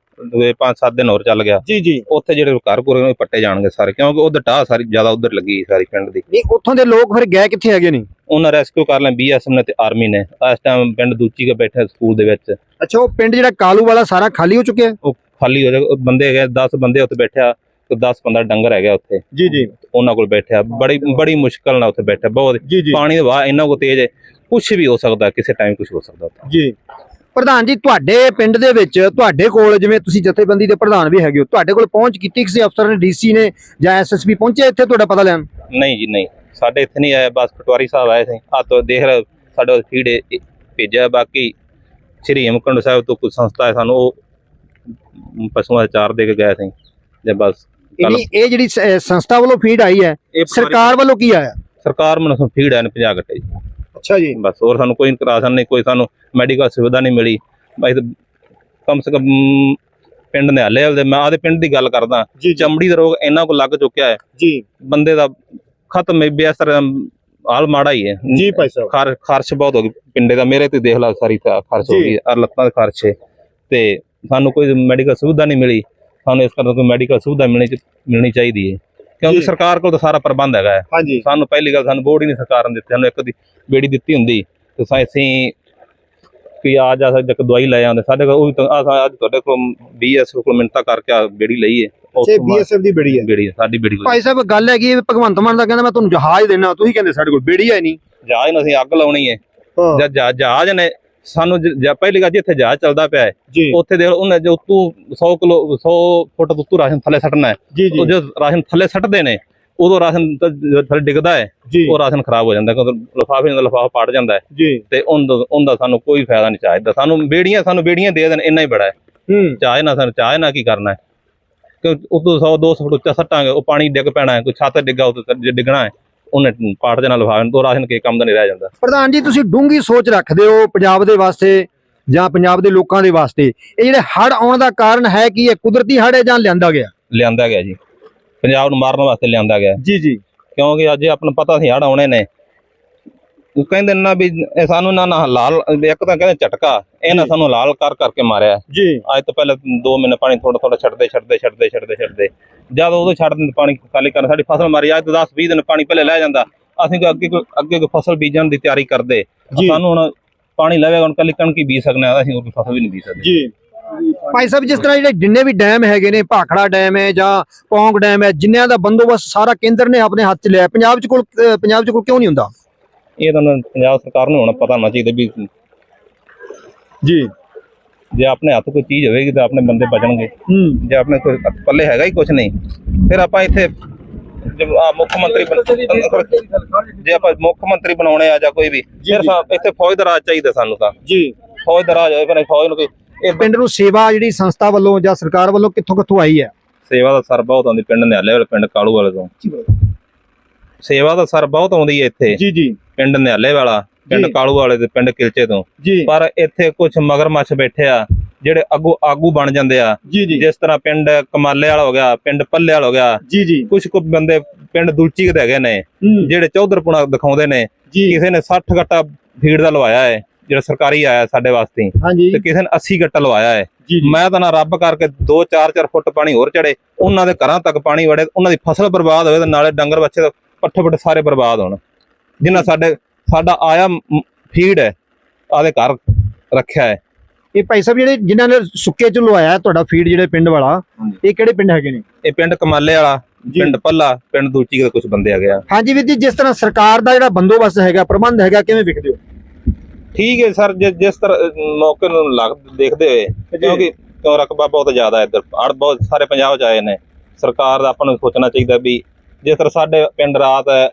[SPEAKER 3] 5-7 ਦਿਨ ਹੋਰ ਚੱਲ ਗਿਆ।
[SPEAKER 1] ਜੀ ਜੀ।
[SPEAKER 3] ਉੱਥੇ ਜਿਹੜੇ ਘਰ ਘੁਰ ਨੇ ਪੱਟੇ ਜਾਣਗੇ ਸਾਰੇ ਕਿਉਂਕਿ ਉਧਰ ਟਾਹ ਸਾਰੀ ਜ਼ਿਆਦਾ ਉਧਰ ਲੱਗੀ ਸਾਰੀ ਪਿੰਡ ਦੀ।
[SPEAKER 1] ਨਹੀਂ ਉੱਥੋਂ ਦੇ ਲੋਕ ਫਿਰ ਗਏ ਕਿੱਥੇ ਹੈਗੇ ਨੇ
[SPEAKER 3] ਉਹਨਾਂ ਰੈਸਕਿਊ ਕਰ ਲਿਆ ਬੀਐਸਐਫ ਨੇ ਤੇ ਆਰਮੀ ਨੇ। ਇਸ ਟਾਈਮ ਪਿੰਡ ਦੂਚੀ ਕੇ ਬੈਠੇ ਸਕੂਲ ਦੇ ਵਿੱਚ।
[SPEAKER 1] ਅੱਛਾ ਉਹ ਪਿੰਡ ਜਿਹੜਾ ਕਾਲੂ ਵਾਲਾ ਸਾਰਾ ਖਾਲੀ ਹੋ ਚੁੱਕਿਆ?
[SPEAKER 3] ਉਹ ਖਾਲੀ ਹੋ ਜਾ ਬੰਦੇ ਹੈਗੇ 10 ਬੰਦੇ ਉੱਥੇ ਬੈਠਿਆ ਤੇ 10 15 ਡੰਗਰ ਹੈਗੇ ਉੱਥੇ।
[SPEAKER 1] ਜੀ ਜੀ।
[SPEAKER 3] ਉਹਨਾਂ ਕੋਲ ਬੈਠਿਆ। ਬੜੀ ਬੜੀ ਮੁਸ਼ਕਲ ਨਾਲ ਉੱਥੇ ਬੈਠਾ ਬਹੁਤ। ਪਾਣੀ ਦਾ ਵਹਾਅ ਇੰਨਾ ਕੋ ਤੇਜ਼ ਹੈ ਕੁਝ ਵੀ ਹੋ ਸਕਦਾ ਕਿਸੇ ਟਾਈਮ ਕੁਝ ਹੋ ਸਕਦਾ
[SPEAKER 1] ਜੀ। ਪ੍ਰਧਾਨ ਜੀ ਤੁਹਾਡੇ ਪਿੰਡ ਦੇ ਵਿੱਚ ਤੁਹਾਡੇ ਕੋਲ ਜਿਵੇਂ ਤੁਸੀਂ ਜਥੇਬੰਦੀ ਦੇ ਪ੍ਰਧਾਨ ਵੀ ਹੈਗੇ ਹੋ ਤੁਹਾਡੇ ਕੋਲ ਪਹੁੰਚ ਕੀਤੀ ਕਿਸੇ ਅਫਸਰ ਨੇ ਡੀਸੀ ਨੇ ਜਾਂ ਐਸਐਸਪੀ ਪਹੁੰਚੇ ਇੱਥੇ ਤੁਹਾਡਾ ਪਤਾ ਲੈਣ?
[SPEAKER 3] ਨਹੀਂ ਜੀ ਨਹੀਂ। ਸਾਡੇ ਇੱਥੇ ਨਹੀਂ ਆਇਆ ਬਸ ਪਟਵਾਰੀ ਸਾਹਿਬ ਆਏ ਸੀ। ਆ ਤੋਂ ਦੇਖ ਰਹੇ ਸਾਡੇ ਫੀਡ ਭੇਜਿਆ। ਬਾਕੀ ਸ਼੍ਰੀ ਹੇਮਕੁੰਡ ਸਾਹਿਬ ਤੋਂ ਕੁਝ ਸੰਸਥਾ ਹੈ ਸਾਨੂੰ ਉਹ ਪਸ਼ੂਆਂ ਦਾ ਚਾਰ ਦੇ ਕੇ ਗਏ ਸੀ। ਜੇ ਬਸ
[SPEAKER 1] ਇਹ ਜਿਹੜੀ ਸੰਸਥਾ ਵੱਲੋਂ ਫੀਡ ਆਈ ਹੈ ਸਰਕਾਰ ਵੱਲੋਂ ਕੀ ਆਇਆ?
[SPEAKER 3] ਸਰਕਾਰ ਮੈਨੂੰ ਫੀਡ ਹੈ 50 ਗੱਟੇ ਜੀ।
[SPEAKER 1] ਅੱਛਾ ਜੀ।
[SPEAKER 3] ਬਸ ਹੋਰ ਸਾਨੂੰ ਕੋਈ ਰਾਸ਼ਨ ਨਹੀਂ ਕੋਈ ਸਾਨੂੰ ਮੈਡੀਕਲ ਸੁਵਿਧਾ ਨਹੀਂ ਮਿਲੀ। ਬਸ ਕਮ ਸੇ ਕਮ ਪਿੰਡ ਨੇ ਹਲੇ ਮੈਂ ਆਦੇ ਪਿੰਡ ਦੀ ਗੱਲ ਕਰਦਾ। ਚਮੜੀ ਦਾ ਰੋਗ ਇੰਨਾ ਕੋ ਲੱਗ ਚੁੱਕਿਆ ਹੈ।
[SPEAKER 1] ਜੀ।
[SPEAKER 3] ਬੰਦੇ ਦਾ ਖਤਮ ਹੈ ਬੇਅਸਰ ਹਾਲ ਮਾੜਾ ਹੀ ਹੈ।
[SPEAKER 1] ਜੀ ਭਾਈ ਸਾਹਿਬ।
[SPEAKER 3] ਖਾਰ ਖਾਰਸ਼ ਬਹੁਤ ਹੋ ਗਈ। ਪਿੰਡੇ ਦਾ ਮੇਰੇ ਤੇ ਦੇਖ ਲਾ ਸਾਰੀ ਤਾਂ ਖਾਰਸ਼ ਹੋ। ਗਈ ਅਰ ਲੱਤਾਂ ਦੇ ਖਾਰਸ਼ ਹੈ। ਤੇ ਸਾਨੂੰ ਕੋਈ ਮੈਡੀਕਲ ਸੁਵਿਧਾ ਨਹੀਂ ਮਿਲੀ। ਸਾਨੂੰ ਇਸ ਕਰਕੇ ਕੋਈ ਮੈਡੀਕਲ ਸੁਵਿਧਾ ਮਿਲਣੀ ਚਾਹੀਦੀ ਹੈ। ਕਿਉਂਕਿ। ਸਰਕਾਰ ਕੋਲ ਤਾਂ ਸਾਰਾ ਪ੍ਰਬੰਧ ਹੈਗਾ ਹੈ।
[SPEAKER 1] ਹਾਂਜੀ।
[SPEAKER 3] ਸਾਨੂੰ ਪਹਿਲੀ ਗੱਲ ਸਾਨੂੰ ਬੋਰਡ ਹੀ ਨਹੀਂ ਸਰਕਾਰ ਨੇ ਦਿੱਤੀ ਸਾਨੂੰ ਇੱਕ ਦੀ ਬੇੜੀ ਦਿੱਤੀ ਹੁੰਦੀ। ਤੇ ਸਾ- ਅਸੀਂ ਕਿ ਆ ਜਾ ਸਕਦੇ ਇੱਕ ਦਵਾਈ ਲੈ ਆਉਂਦੇ। ਸਾਡੇ ਕੋਲ ਉਹ ਵੀ ਤਾਂ ਆਹ ਅੱਜ ਤੁਹਾਡੇ ਕੋਲ ਬੀਐਸ ਕੋਲ ਮਿੰਟਾਂ ਕਰਕੇ ਆ ਬੇੜੀ ਲਈ ਹੈ।
[SPEAKER 1] ਇਹ ਬੀਐਸਐਫ ਦੀ ਬੇੜੀ ਹੈ।
[SPEAKER 3] ਬੇੜੀ ਹੈ, ਸਾਡੀ ਬੇੜੀ
[SPEAKER 1] ਭਾਈ ਸਾਹਿਬ ਗੱਲ ਹੈਗੀ ਹੈ, ਭਗਵੰਤ ਮਾਨ ਦਾ ਕਹਿੰਦਾ ਮੈਂ ਤੁਹਾਨੂੰ ਜਹਾਜ਼ ਦੇਣਾ ਤੁਸੀਂ ਕਹਿੰਦੇ ਸਾਡੇ ਕੋਲ ਬੇੜੀ ਹੈ ਨਹੀਂ।
[SPEAKER 3] ਜਹਾਜ਼ ਨੂੰ ਅਸੀਂ ਅੱਗ ਲਾਉਣੀ ਹੈ।
[SPEAKER 1] ਹਾਂ।
[SPEAKER 3] ਜਦ ਜਹਾ- ਜਹਾਜ਼ ਨੇ ਸਾਨੂੰ ਜ- ਪਹਿਲੀ ਗੱਲ ਜਿੱਥੇ ਜਹਾਜ਼ ਚੱਲਦਾ ਪਿਆ ਹੈ ਉੱਥੇ ਦੇਖ ਉਹਨੇ ਜੋ ਤੂੰ 100 ਕਿਲੋ 100 ਫੁੱਟ ਤੋਂ ਤੂੰ ਰਾਸ਼ਨ ਥੱਲੇ ਸੱਟਣਾ ਹੈ। ਉਹ ਜੋ ਰਾਸ਼ਨ ਥੱਲੇ ਸੱਟਦੇ ਨੇ ਉਦੋਂ ਰਾਸ਼ਨ ਥੱਲੇ ਡਿੱਗਦਾ ਹੈ ਉਹ ਰਾਸ਼ਨ ਖਰਾਬ ਹੋ ਜਾਂਦਾ ਕਿਉਂਕਿ ਲਿਫਾਫੇ ਦਾ ਲਿਫਾਫਾ ਪਾੜ ਜਾਂਦਾ ਹੈ। ਤੇ ਉਹਦਾ ਸਾਨੂੰ ਕੋਈ ਫਾਇਦਾ ਨਹੀਂ ਚਾਹੀਦਾ ਸਾਨੂੰ ਬੇੜੀਆਂ ਸਾਨੂੰ ਬੇੜੀਆਂ ਦੇ ਦੇਣ ਇੰਨਾ ਹੀ ਬੜਾ ਹੈ। ਚਾਹੇ ਨਾ ਸਾਨੂੰ ਚਾਹੇ ਨਾ ਕੀ ਕਰਨਾ ਹੈ। ਕਿ ਉਦੋਂ 100 200 ਫੁੱਟ ਉੱਚਾ ਸੱਟਾਂਗੇ ਉਹ ਪਾਣੀ ਡਿੱਗ ਪੈਣਾ ਹੈ ਕੋਈ ਛੱਤ ਡਿੱਗਾ ਉੱਤੇ ਡਿੱਗਣਾ ਹੈ। ਉਹਨੇ ਪਾੜ ਦੇਣਾ ਲਿਫਾਫੇ ਤੋਂ ਰਾਸ਼ਨ ਕੇ ਕੰਮ ਦਾ ਨਹੀਂ ਰਹਿ ਜਾਂਦਾ।
[SPEAKER 1] ਪ੍ਰਧਾਨ ਜੀ ਤੁਸੀਂ ਡੂੰਗੀ ਸੋਚ ਰੱਖਦੇ ਹੋ ਪੰਜਾਬ ਦੇ ਵਾਸਤੇ ਜਾਂ ਪੰਜਾਬ ਦੇ ਲੋਕਾਂ ਦੇ ਵਾਸਤੇ। ਇਹ ਜਿਹੜੇ ਹੜ ਆਉਣ ਦਾ ਕਾਰਨ ਹੈ ਕਿ? ਇਹ ਕੁਦਰਤੀ ਹੜ ਹੈ ਜਾਂ ਲਿਆਂਦਾ ਗਿਆ?
[SPEAKER 3] ਲਿਆਂਦਾ ਗਿਆ ਜੀ। ਪੰਜਾਬ ਨੂੰ ਮਾਰਨ ਵਾਸਤੇ ਲਿਆਂਦਾ ਗਿਆ।
[SPEAKER 1] ਜੀ ਜੀ।
[SPEAKER 3] ਕਿਉਂਕਿ ਅੱਜ ਆਪਾਂ ਨੂੰ ਪਤਾ ਸੀ ਹੜ ਆਉਣੇ ਨੇ। ਉਹ ਕਹਿੰਦੇ ਨੇ ਵੀ ਸਾਨੂੰ ਨਾ ਨਾ ਲਾਲ ਇੱਕ ਤਾਂ ਕਹਿੰਦੇ ਝਟਕਾ। ਇਹ ਨਾ ਸਾਨੂੰ ਲਾਲ ਕਰ ਕਰਕੇ ਮਾਰਿਆ।
[SPEAKER 1] ਜੀ।
[SPEAKER 3] ਅੱਜ ਤੋਂ ਪਹਿਲਾਂ 2 ਮਹੀਨੇ ਪਾਣੀ ਥੋੜਾ ਥੋੜਾ ਛੱਡਦੇ ਛੱਡਦੇ ਛੱਡਦੇ ਛੱਡਦੇ ਛੱਡਦੇ। ਜਦ ਉਦੋਂ ਛੱਡ ਦਿੰਦੇ ਪਾਣੀ ਖਾਲੀ ਕਰਨ ਸਾਡੀ ਫਸਲ ਮਾਰੀ ਅੱਜ ਤੋਂ 10 20 ਦਿਨ ਪਾਣੀ ਪਹਿਲੇ ਲੈ ਜਾਂਦਾ। ਅਸੀਂ ਅੱਗੇ ਅੱਗੇ ਫਸਲ ਬੀਜਣ ਦੀ ਤਿਆਰੀ ਕਰਦੇ। ਸਾਨੂੰ ਹੁਣ ਪਾਣੀ ਲਵੇਗਾ ਹੁਣ ਕੱਲੀ ਕਣਕ ਹੀ ਬੀਜ ਸਕਨੇ ਆ ਅਸੀਂ ਹੋਰ ਕੋਈ ਫਸਲ ਵੀ ਨਹੀਂ ਬੀਜ ਸਕਦੇ।
[SPEAKER 1] ਜੀ। ਭਾਈ ਸਾਹਿਬ ਜਿਸ ਤਰ੍ਹਾਂ ਜਿਹੜੇ ਜਿੰਨੇ ਵੀ ਡੈਮ ਹੈਗੇ ਨੇ ਭਾਖੜਾ ਡੈਮ ਹੈ ਜਾਂ ਪੌਂਗ ਡੈਮ ਹੈ ਜਿਨ੍ਹਾਂ ਦਾ ਬੰਦੋਬਸਤ ਸਾਰਾ ਕੇਂਦਰ ਨੇ ਆਪਣੇ ਹੱਥ 'ਚ ਲਿਆ ਪੰਜਾਬ 'ਚ ਕੋਲ ਪੰਜਾਬ 'ਚ ਕੋਲ ਕਿਉਂ ਨਹੀਂ ਹੁੰਦਾ?
[SPEAKER 3] ਇਹ ਤਾਂ ਪੰਜਾਬ ਸਰਕਾਰ ਨੂੰ ਹੁਣ ਪਤਾ ਹੋਣਾ ਚਾਹੀਦਾ ਵੀ
[SPEAKER 1] ਜੀ।
[SPEAKER 3] ਜੇ ਆਪਣੇ ਹੱਥ ਕੋਈ ਚੀਜ਼ ਹੋਵੇਗੀ ਤਾਂ ਆਪਣੇ ਬੰਦੇ ਬਚਣਗੇ। ਜੇ ਆਪਣੇ ਕੋਈ ਪੱਲੇ ਹੈਗਾ ਹੀ ਕੁਝ ਨਹੀਂ ਫਿਰ ਆਪਾਂ ਇੱਥੇ ਜੇ ਆਹ ਮੁੱਖ ਮੰਤਰੀ ਜੇ ਆਪਾਂ ਮੁੱਖ ਮੰਤਰੀ ਬਣਾਉਣੇ ਆ ਜਾਂ ਕੋਈ ਵੀ ਫਿਰ ਇੱਥੇ ਫੌਜ ਦਾ ਰਾਜ ਚਾਹੀਦਾ ਸਾਨੂੰ ਤਾਂ।
[SPEAKER 1] ਜੀ।
[SPEAKER 3] ਫੌਜ ਦਾ ਰਾਜ ਹੋਵੇ ਫਿਰ ਫੌਜ ਨੂੰ ਕੋਈ ਇਹ
[SPEAKER 1] ਪਿੰਡ ਨੂੰ ਸੇਵਾ ਜਿਹੜੀ ਸੰਸਥਾ ਵੱਲੋਂ ਜਾਂ ਸਰਕਾਰ ਵੱਲੋਂ ਕਿੱਥੋਂ ਕਿੱਥੋਂ ਆਈ ਹੈ?
[SPEAKER 3] ਸੇਵਾ ਦਾ ਸਰ ਬਹੁਤ ਆਉਂਦੀ ਪਿੰਡ ਨਿਆਲੇ ਵਾਲੇ ਪਿੰਡ ਕਾਲੂ ਵਾਲੇ ਤੋਂ। ਸੇਵਾ ਦਾ ਸਰ ਬਹੁਤ ਆਉਂਦੀ ਹੈ ਇੱਥੇ।
[SPEAKER 1] ਜੀ ਜੀ।
[SPEAKER 3] ਪਿੰਡ ਨਿਆਲੇ ਵਾਲਾ। ਪਿੰਡ। ਕਾਲੂ ਵਾਲੇ ਤੇ ਪਿੰਡ ਕਿਲਚੇ ਤੋਂ। ਪਰ ਇੱਥੇ ਕੁਝ ਮਗਰਮੱਛ ਬੈਠੇ ਆ ਜਿਹੜੇ ਆਗੂ ਆਗੂ ਬਣ ਜਾਂਦੇ ਆ। ਜਿਸ ਤਰ੍ਹਾਂ ਪਿੰਡ ਕਮਾਲੇ ਵਾਲਾ ਹੋ ਗਿਆ ਪਿੰਡ ਪੱਲੇ ਵਾਲਾ ਹੋ ਗਿਆ। ਕੁਝ ਕੁ ਬੰਦੇ ਪਿੰਡ ਦੁਲਚੀ ਦੇ ਹੈਗੇ ਨੇ ਜਿਹੜੇ ਚੌਧਰਪੁਣਾ ਦਿਖਾਉਂਦੇ ਨੇ ਕਿਸੇ ਨੇ 60 ਗੱਟਾ ਫੀਡ ਦਾ ਲਵਾਇਆ ਹੈ ਜਿਹੜਾ ਸਰਕਾਰੀ ਆਇਆ ਸਾਡੇ ਵਾਸਤੇ। ਤੇ ਕਿਸੇ ਨੇ 80 ਗੱਟਾ ਲਵਾਇਆ ਹੈ ਮੈਂ ਤਾਂ ਨਾ ਰੱਬ ਕਰਕੇ 2 4 4 ਫੁੱਟ ਪਾਣੀ ਹੋਰ ਚੜੇ ਉਹਨਾਂ ਦੇ ਘਰਾਂ ਤੱਕ ਪਾਣੀ ਵੜੇ ਉਹਨਾਂ ਦੀ ਫਸਲ ਬਰਬਾਦ ਹੋਵੇ ਤੇ ਨਾਲੇ ਡੰਗਰ ਬੱਚੇ ਦੇ ਪੱਠੇ ਪੱਠੇ ਸਾਰੇ ਬਰਬਾਦ ਹੋਣ। ਜਿੰਨਾ ਸਾਡੇ ਸਾਡਾ ਆਇਆ ਫੀਡ ਹੈ ਆਦੇ ਘਰ ਰੱਖਿਆ ਹੈ।
[SPEAKER 1] ਇਹ ਭਾਈ ਸਾਹਿਬ ਜਿਹੜੇ ਜਿਨ੍ਹਾਂ ਨੇ ਸੁੱਕੇ ਚ ਲਵਾਇਆ ਤੁਹਾਡਾ ਫੀਡ ਜਿਹੜੇ ਪਿੰਡ ਵਾਲਾ ਇਹ ਕਿਹੜੇ ਪਿੰਡ ਹੈਗੇ ਨੇ?
[SPEAKER 3] ਇਹ ਪਿੰਡ ਕਮਾਲੇ ਵਾਲਾ। ਪਿੰਡ ਪੱਲਾ ਪਿੰਡ ਦੂਚੀ ਦੇ ਕੁਝ ਬੰਦੇ ਆ। ਗਿਆ
[SPEAKER 1] ਹਾਂਜੀ ਵੀਰ ਜੀ ਜਿਸ ਤਰ੍ਹਾਂ ਸਰਕਾਰ ਦਾ ਜਿਹੜਾ ਬੰਦੋਬਸਤ ਹੈਗਾ ਪ੍ਰਬੰਧ ਹੈਗਾ ਕਿਵੇਂ ਵਿਖਦੇ ਹੋ?
[SPEAKER 3] ਠੀਕ ਹੈ ਸਰ ਜਿਸ ਤਰ੍ਹਾਂ ਮੌਕੇ ਨੂੰ ਲੱਗ ਦੇਖਦੇ ਹੋਏ ਕਿਉਂਕਿ ਕਿਉਂ ਰਕਬਾ ਬਹੁਤ ਜ਼ਿਆਦਾ ਹੈ ਇੱਧਰ ਹੜ੍ਹ ਬਹੁਤ ਸਾਰੇ ਪੰਜਾਬ ਚ ਆਏ ਨੇ। ਸਰਕਾਰ ਦਾ ਆਪਾਂ ਨੂੰ ਸੋਚਣਾ ਚਾਹੀਦਾ ਵੀ ਜਿਸ ਤਰ੍ਹਾਂ ਸਾਡੇ ਪਿੰਡ ਰਾਤ ਹੈ